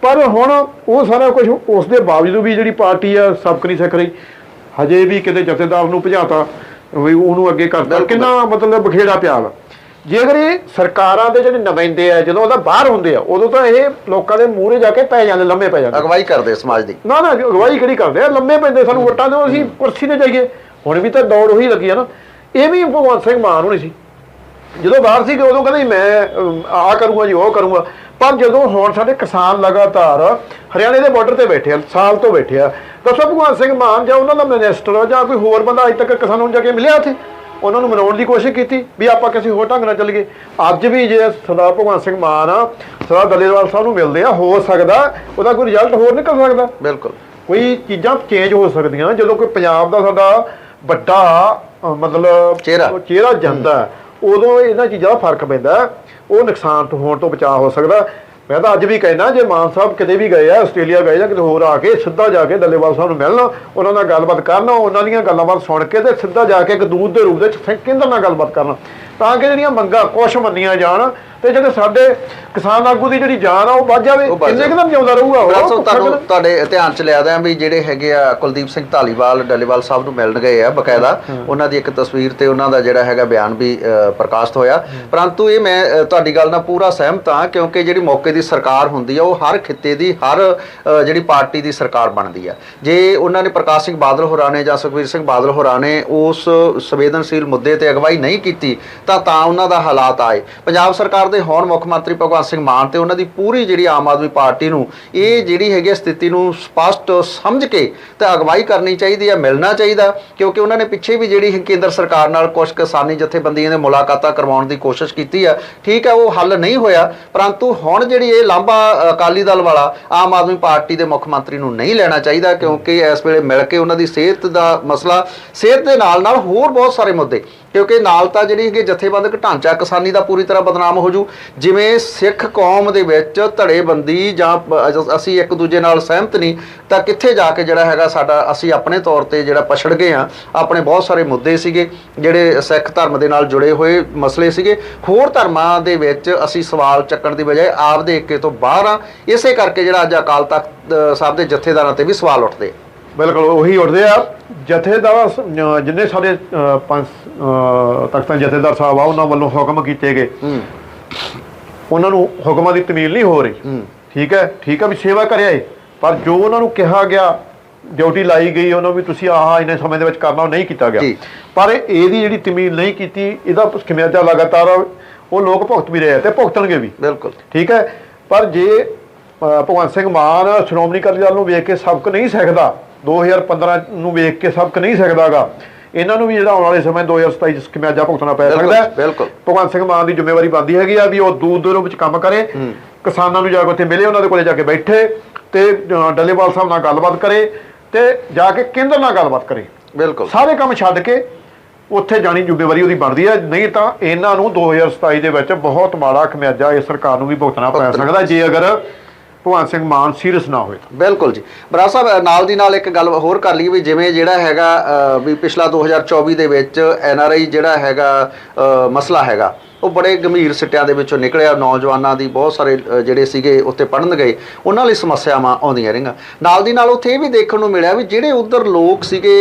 ਪਰ ਹੁਣ ਉਹ ਸਾਰਾ ਕੁਝ ਉਸ ਦੇ ਬਾਵਜੂਦ ਵੀ ਜਿਹੜੀ ਪਾਰਟੀ ਆ ਸਬਕ ਨਹੀਂ ਸਿੱਖ ਰਹੀ। ਹਜੇ ਵੀ ਕਿਤੇ ਜਥੇਦਾਰ ਨੂੰ ਭਜਾਤਾ। ਵੀ ਉਹਨੂੰ ਅੱਗੇ ਬਿਲਕੁਲ। ਕਿੰਨਾ ਮਤਲਬ ਬਖੇੜਾ ਪਿਆ ਵਾ। ਜੇ ਅਗਰ ਇਹ ਸਰਕਾਰਾਂ ਦੇ ਜਿਹੜੇ ਨੁਮਾਇੰਦੇ ਆ ਜਦੋਂ ਉਹਦਾ ਬਾਹਰ ਹੁੰਦੇ ਆ ਉਦੋਂ ਤਾਂ ਇਹ ਲੋਕਾਂ ਦੇ ਮੂਹਰੇ ਜਾ ਕੇ ਪੈ ਜਾਂਦੇ ਲੰਮੇ ਪੈ ਜਾਂਦੇ। ਅਗਵਾਈ ਕਰਦੇ ਸਮਾਜ ਦੀ। ਨਾ ਨਾ ਅਗਵਾਈ ਕਿਹੜੀ ਕਰਦੇ ਆ? ਲੰਮੇ ਪੈਂਦੇ ਸਾਨੂੰ ਵੋਟਾਂ ਦਿਓ ਅਸੀਂ ਕੁਰਸੀ ਤੇ ਜਾਈਏ। ਹੁਣ ਵੀ ਤਾਂ ਦੌੜ ਉਹੀ ਲੱਗੀ ਆ ਨਾ। ਇਹ ਵੀ ਭਗਵੰਤ ਸਿੰਘ ਮਾਨ ਹੋਣੀ ਸੀ। ਜਦੋਂ ਬਾਹਰ ਸੀਗੇ ਉਦੋਂ ਕਹਿੰਦੇ ਸੀ ਮੈਂ ਆਹ ਕਰੂੰਗਾ ਜੀ ਉਹ ਕਰੂੰਗਾ। ਪਰ ਜਦੋਂ ਹੁਣ ਸਾਡੇ ਕਿਸਾਨ ਲਗਾਤਾਰ ਹਰਿਆਣੇ ਦੇ ਬਾਰਡਰ ਤੇ ਬੈਠੇ ਆ ਸਾਲ ਤੋਂ ਬੈਠੇ ਆ ਦੱਸੋ ਭਗਵੰਤ ਸਿੰਘ ਮਾਨ ਜਾਂ ਉਹਨਾਂ ਦਾ ਮਿਨਿਸਟਰ ਜਾਂ ਕੋਈ ਹੋਰ ਬੰਦਾ ਅਜੇ ਤੱਕ ਕਿਸਾਨਾਂ ਨੂੰ ਜਾ ਕੇ ਮਿਲਿਆ ਉੱਥੇ ਉਹਨਾਂ ਨੂੰ ਮਨਾਉਣ ਦੀ ਕੋਸ਼ਿਸ਼ ਕੀਤੀ ਵੀ ਆਪਾਂ ਕਿਸੇ ਹੋਰ ਢੰਗ ਨਾਲ ਚੱਲੀਏ ਅੱਜ ਵੀ ਜੇ ਸਰਦਾਰ ਭਗਵੰਤ ਸਿੰਘ ਮਾਨ ਸਰਦਾਰ ਦਲੇਵਾਲ ਸਾਹਿਬ ਨੂੰ ਮਿਲਦੇ ਆ ਹੋ ਸਕਦਾ ਉਹਦਾ ਕੋਈ ਰਿਜ਼ਲਟ ਹੋਰ ਨਿਕਲ ਸਕਦਾ ਬਿਲਕੁਲ ਕੋਈ ਚੀਜ਼ਾਂ ਚੇਂਜ ਹੋ ਸਕਦੀਆਂ ਜਦੋਂ ਕੋਈ ਪੰਜਾਬ ਦਾ ਸਾਡਾ ਵੱਡਾ ਮਤਲਬ ਚਿਹਰਾ। ਚਿਹਰਾ ਜਾਂਦਾ ਉਦੋਂ ਇਹਨਾਂ ਚੀਜ਼ਾਂ ਦਾ ਫ਼ਰਕ ਪੈਂਦਾ। ਉਹ ਨੁਕਸਾਨ ਤੋਂ ਹੋਣ ਤੋਂ ਬਚਾਅ ਹੋ ਸਕਦਾ। ਮੈਂ ਤਾਂ ਅੱਜ ਵੀ ਕਹਿਣਾ ਜੇ ਮਾਨ ਸਾਹਿਬ ਕਿਤੇ ਵੀ ਗਏ ਆ, ਆਸਟ੍ਰੇਲੀਆ ਗਏ ਜਾਂ ਕਿਤੇ ਹੋਰ ਆ ਕੇ ਸਿੱਧਾ ਜਾ ਕੇ ਡੱਲੇਵਾਲ ਸਾਹਿਬ ਨੂੰ ਮਿਲਣਾ, ਉਹਨਾਂ ਨਾਲ ਗੱਲਬਾਤ ਕਰਨਾ, ਉਹਨਾਂ ਦੀਆਂ ਗੱਲਾਂ ਬਾਤ ਸੁਣ ਕੇ ਤੇ ਸਿੱਧਾ ਜਾ ਕੇ ਇੱਕ ਦੂਤ ਦੇ ਰੂਪ ਵਿੱਚ ਕੇਂਦਰ ਨਾਲ ਗੱਲਬਾਤ ਕਰਨਾ। ਤਾਂ ਕਿ ਜਿਹੜੀਆਂ ਮੰਗਾਂ ਕੁਛ ਮੰਨੀਆਂ ਜਾਣ ਤੇ ਜਿਹੜੇ ਸਾਡੇ ਕਿਸਾਨ ਆਗੂ ਦੀ ਜਿਹੜੀ ਜਾਨ ਆ ਉਹ ਵੱਧ ਜਾਵੇ ਕਿੰਨੇ। ਕਦਮ ਜਿਉਂਦਾ ਰਹੂਗਾ ਉਹ? ਤੁਹਾਨੂੰ ਤੁਹਾਡੇ ਧਿਆਨ ਚ ਲਿਆ ਦਿਆਂ ਵੀ ਜਿਹੜੇ ਹੈਗੇ ਆ ਕੁਲਦੀਪ ਸਿੰਘ ਢਾਲੀਵਾਲ ਡੱਲੇਵਾਲ ਸਾਹਿਬ ਨੂੰ ਮਿਲਣ ਗਏ ਆ ਬਕਾਇਦਾ। ਉਹਨਾਂ ਦੀ ਇੱਕ ਤਸਵੀਰ ਤੇ ਉਹਨਾਂ ਦਾ ਜਿਹੜਾ ਹੈਗਾ ਬਿਆਨ ਵੀ ਪ੍ਰਕਾਸ਼ਿਤ ਹੋਇਆ। ਪਰੰਤੂ ਇਹ ਮੈਂ ਤੁਹਾਡੀ ਗੱਲ ਨਾਲ ਪੂਰਾ ਸਹਿਮਤ ਹਾਂ ਕਿਉਂਕਿ ਜਿਹੜੀ ਮੌਕੇ ਦੀ ਸਰਕਾਰ ਹੁੰਦੀ ਆ ਉਹ ਹਰ ਖਿੱਤੇ ਦੀ ਹਰ ਜਿਹੜੀ ਪਾਰਟੀ ਦੀ ਸਰਕਾਰ ਬਣਦੀ ਆ। ਜੇ ਉਹਨਾਂ ਨੇ ਪ੍ਰਕਾਸ਼ ਸਿੰਘ ਬਾਦਲ ਹੋਰਾਂ ਨੇ ਜਾਂ ਸੁਖਬੀਰ ਸਿੰਘ ਬਾਦਲ ਹੋਰਾਂ ਨੇ ਉਸ ਸੰਵੇਦਨਸ਼ੀਲ ਮੁੱਦੇ ਤੇ ਅਗਵਾਈ ਨਹੀਂ ਕੀਤੀ ਤਾਂ ਤਾਂ ਉਹਨਾਂ ਦਾ ਹਾਲਾਤ ਆਏ। ਪੰਜਾਬ ਸਰਕਾਰ ਦੇ ਹੁਣ ਮੁੱਖ ਮੰਤਰੀ ਭਗਵੰਤ ਸਿੰਘ ਮਾਨ ਤੇ ਉਹਨਾਂ ਦੀ ਪੂਰੀ ਜਿਹੜੀ ਆਮ ਆਦਮੀ ਪਾਰਟੀ ਨੂੰ ਇਹ ਜਿਹੜੀ ਹੈਗੀ ਆ ਸਥਿਤੀ ਨੂੰ ਸਪਸ਼ਟ ਸਮਝ ਕੇ ਤੇ ਅਗਵਾਈ ਕਰਨੀ ਚਾਹੀਦੀ ਹੈ ਮਿਲਣਾ ਚਾਹੀਦਾ, ਕਿਉਂਕਿ ਉਹਨਾਂ ਨੇ ਪਿੱਛੇ ਵੀ ਜਿਹੜੀ ਕੇਂਦਰ ਸਰਕਾਰ ਨਾਲ ਕੁਝ ਕਿਸਾਨੀ ਜਥੇਬੰਦੀਆਂ ਦੇ ਮੁਲਾਕਾਤਾਂ ਕਰਵਾਉਣ ਦੀ ਕੋਸ਼ਿਸ਼ ਕੀਤੀ ਆ, ਠੀਕ ਹੈ ਉਹ ਹੱਲ ਨਹੀਂ ਹੋਇਆ, ਪਰੰਤੂ ਹੁਣ ਜਿਹੜੀ ਇਹ ਲਾਂਭਾ ਅਕਾਲੀ ਦਲ ਵਾਲਾ ਆਮ ਆਦਮੀ ਪਾਰਟੀ ਦੇ ਮੁੱਖ ਮੰਤਰੀ ਨੂੰ ਨਹੀਂ ਲੈਣਾ ਚਾਹੀਦਾ, ਕਿਉਂਕਿ ਇਸ ਵੇਲੇ ਮਿਲ ਕੇ ਉਹਨਾਂ ਦੀ ਸਿਹਤ ਦਾ ਮਸਲਾ, ਸਿਹਤ ਦੇ ਨਾਲ ਨਾਲ ਹੋਰ ਬਹੁਤ ਸਾਰੇ ਮੁੱਦੇ ਕਿਉਂਕਿ ਨਾਲ ਤਾਂ ਜਿਹੜੀ ਹੈਗੀ ਜਥੇਬੰਦਕ ਢਾਂਚਾ, ਕਿਸਾਨੀ ਦਾ ਪੂਰੀ ਤਰ੍ਹਾਂ ਬਦਨਾਮ ਹੋ ਜੂ। ਜਿਵੇਂ ਸਿੱਖ ਕੌਮ ਦੇ ਵਿੱਚ ਧੜੇਬੰਦੀ ਜਾਂ ਅਸੀਂ ਇੱਕ ਦੂਜੇ ਨਾਲ ਸਹਿਮਤ ਨਹੀਂ, ਤਾਂ ਕਿੱਥੇ ਜਾ ਕੇ ਜਿਹੜਾ ਹੈਗਾ ਸਾਡਾ, ਅਸੀਂ ਆਪਣੇ ਤੌਰ ਤੇ ਜਿਹੜਾ ਪਛੜ ਗਏ ਆ ਆਪਣੇ ਬਹੁਤ ਸਾਰੇ ਮੁੱਦੇ ਸੀਗੇ, ਜਿਹੜੇ ਸਿੱਖ ਧਰਮ ਦੇ ਨਾਲ ਜੁੜੇ ਹੋਏ ਮਸਲੇ ਸੀਗੇ। ਹੋਰ ਧਰਮਾਂ ਦੇ ਵਿੱਚ ਅਸੀਂ ਸਵਾਲ ਚੱਕਣ ਦੀ ਬਜਾਏ ਆਪ ਦੇ ਏਕੇ ਤੋਂ ਬਾਹਰ ਆ ਇਸੇ ਕਰਕੇ ਜਿਹੜਾ ਅੱਜ ਅਕਾਲ ਤਖਤ ਸਾਹਿਬ ਦੇ ਜਥੇਦਾਰਾਂ ਤੇ ਵੀ ਸਵਾਲ ਉੱਠਦੇ ਬਿਲਕੁਲ ਉਹੀ ਉੱਠਦੇ ਆ। ਜਥੇਦਾਰ ਸ- ਜਿੰਨੇ ਸਾਡੇ ਅਹ, ਪੰਜ ਤਖਤਾਂ ਜਥੇਦਾਰ ਸਾਹਿਬ ਆ ਉਹਨਾਂ ਵੱਲੋਂ ਹੁਕਮ ਕੀਤੇ ਗਏ। ਉਹਨਾਂ ਨੂੰ ਹੁਕਮਾਂ ਦੀ ਤਮੀਲ ਨਹੀਂ ਹੋ ਰਹੀ। ਠੀਕ ਹੈ? ਠੀਕ ਹੈ ਵੀ ਸੇਵਾ ਕਰਿਆ ਏ। ਪਰ ਜੋ ਉਹਨਾਂ ਨੂੰ ਕਿਹਾ ਗਿਆ ਡਿਊਟੀ ਲਾਈ ਗਈ ਉਹਨਾਂ ਵੀ ਤੁਸੀਂ ਆਹ ਇੰਨੇ ਸਮੇਂ ਦੇ ਵਿੱਚ ਕਰਨਾ ਉਹ ਨਹੀਂ ਕੀਤਾ ਗਿਆ। ਜੀ। ਪਰ ਇਹਦੀ ਜਿਹੜੀ ਤਮੀਲ ਨਹੀਂ ਕੀਤੀ ਇਹਦਾ ਖਿਮਿਆਜਾ ਲਗਾਤਾਰ ਉਹ ਲੋਕ ਭੁਗਤ ਵੀ ਰਹੇ ਆ ਤੇ ਭੁਗਤਣਗੇ ਵੀ। ਬਿਲਕੁਲ। ਠੀਕ ਹੈ? ਪਰ ਜੇ ਅਹ, ਭਗਵੰਤ ਸਿੰਘ ਮਾਨ ਸ਼੍ਰੋਮਣੀ ਅਕਾਲੀ ਦਲ ਨੂੰ ਵੇਖ ਕੇ ਸਬਕ ਨਹੀਂ ਸਿੱਖਦਾ 2015 ਨੂੰ ਵੇਖ ਕੇ ਸਬਕ ਨਹੀਂ ਸਿੱਖਦਾਗਾ ਇਹਨਾਂ ਨੂੰ ਵੀ ਜਿਹੜਾ ਆਉਣ ਵਾਲੇ ਸਮੇਂ 2027 ਚ ਖਿਮਿਆਜਾ ਭੁਗਤਣਾ ਪੈ ਸਕਦਾ ਬਿਲਕੁਲ। ਭਗਵੰਤ ਸਿੰਘ ਮਾਨ ਦੀ ਜ਼ਿੰਮੇਵਾਰੀ ਬਣਦੀ ਹੈਗੀ ਆ ਵੀ ਉਹ ਦੂਰ ਦੂਰੋਂ ਵਿੱਚ ਕੰਮ ਕਰੇ। ਕਿਸਾਨਾਂ ਨੂੰ ਜਾ ਕੇ ਉੱਥੇ ਮਿਲੇ ਉਹਨਾਂ ਦੇ ਕੋਲੇ ਜਾ ਕੇ ਬੈਠੇ ਤੇ ਡੱਲੇਵਾਲ ਸਾਹਿਬ ਨਾਲ ਗੱਲਬਾਤ ਕਰੇ ਤੇ ਜਾ ਕੇ ਕੇਂਦਰ ਨਾਲ ਗੱਲਬਾਤ ਕਰੇ। ਬਿਲਕੁਲ। ਸਾਰੇ ਕੰਮ ਛੱਡ ਕੇ ਉੱਥੇ ਜਾਣੀ ਜ਼ਿੰਮੇਵਾਰੀ ਉਹਦੀ ਬਣਦੀ ਹੈ। ਨਹੀਂ ਤਾਂ ਇਹਨਾਂ ਨੂੰ 2027 ਦੇ ਵਿੱਚ ਬਹੁਤ ਮਾੜਾ ਖਮਿਆਜਾ ਇਸ ਸਰਕਾਰ ਨੂੰ ਵੀ ਭੁਗਤਣਾ ਪੈ। ਸਕਦਾ ਜੇ ਅਗਰ ਭਗਵੰਤ ਸਿੰਘ ਮਾਨ ਸੀਰੀਅਸ ਨਾ ਹੋਏ। ਬਿਲਕੁਲ ਜੀ। ਬਰਾ ਸਾਹਿਬ ਨਾਲ ਦੀ ਨਾਲ ਇੱਕ ਗੱਲ ਹੋਰ ਕਰ ਲਈਏ ਵੀ ਜਿਵੇਂ ਜਿਹੜਾ ਹੈਗਾ ਵੀ ਪਿਛਲਾ 2024 ਦੇ ਵਿੱਚ ਐਨ ਆਰ ਆਈ ਜਿਹੜਾ ਹੈਗਾ ਮਸਲਾ ਹੈਗਾ ਉਹ ਬੜੇ ਗੰਭੀਰ ਸਿੱਟਿਆਂ ਦੇ ਵਿੱਚੋਂ ਨਿਕਲਿਆ। ਨੌਜਵਾਨਾਂ ਦੀ ਬਹੁਤ ਸਾਰੇ ਜਿਹੜੇ ਸੀਗੇ ਉੱਥੇ ਪੜਨ ਗਏ, ਉਹਨਾਂ ਲਈ ਸਮੱਸਿਆਵਾਂ ਆਉਂਦੀਆਂ ਰਹੀਆਂ। ਨਾਲ ਦੀ ਨਾਲ ਉੱਥੇ ਇਹ ਵੀ ਦੇਖਣ ਨੂੰ ਮਿਲਿਆ ਵੀ ਜਿਹੜੇ ਉਧਰ ਲੋਕ ਸੀਗੇ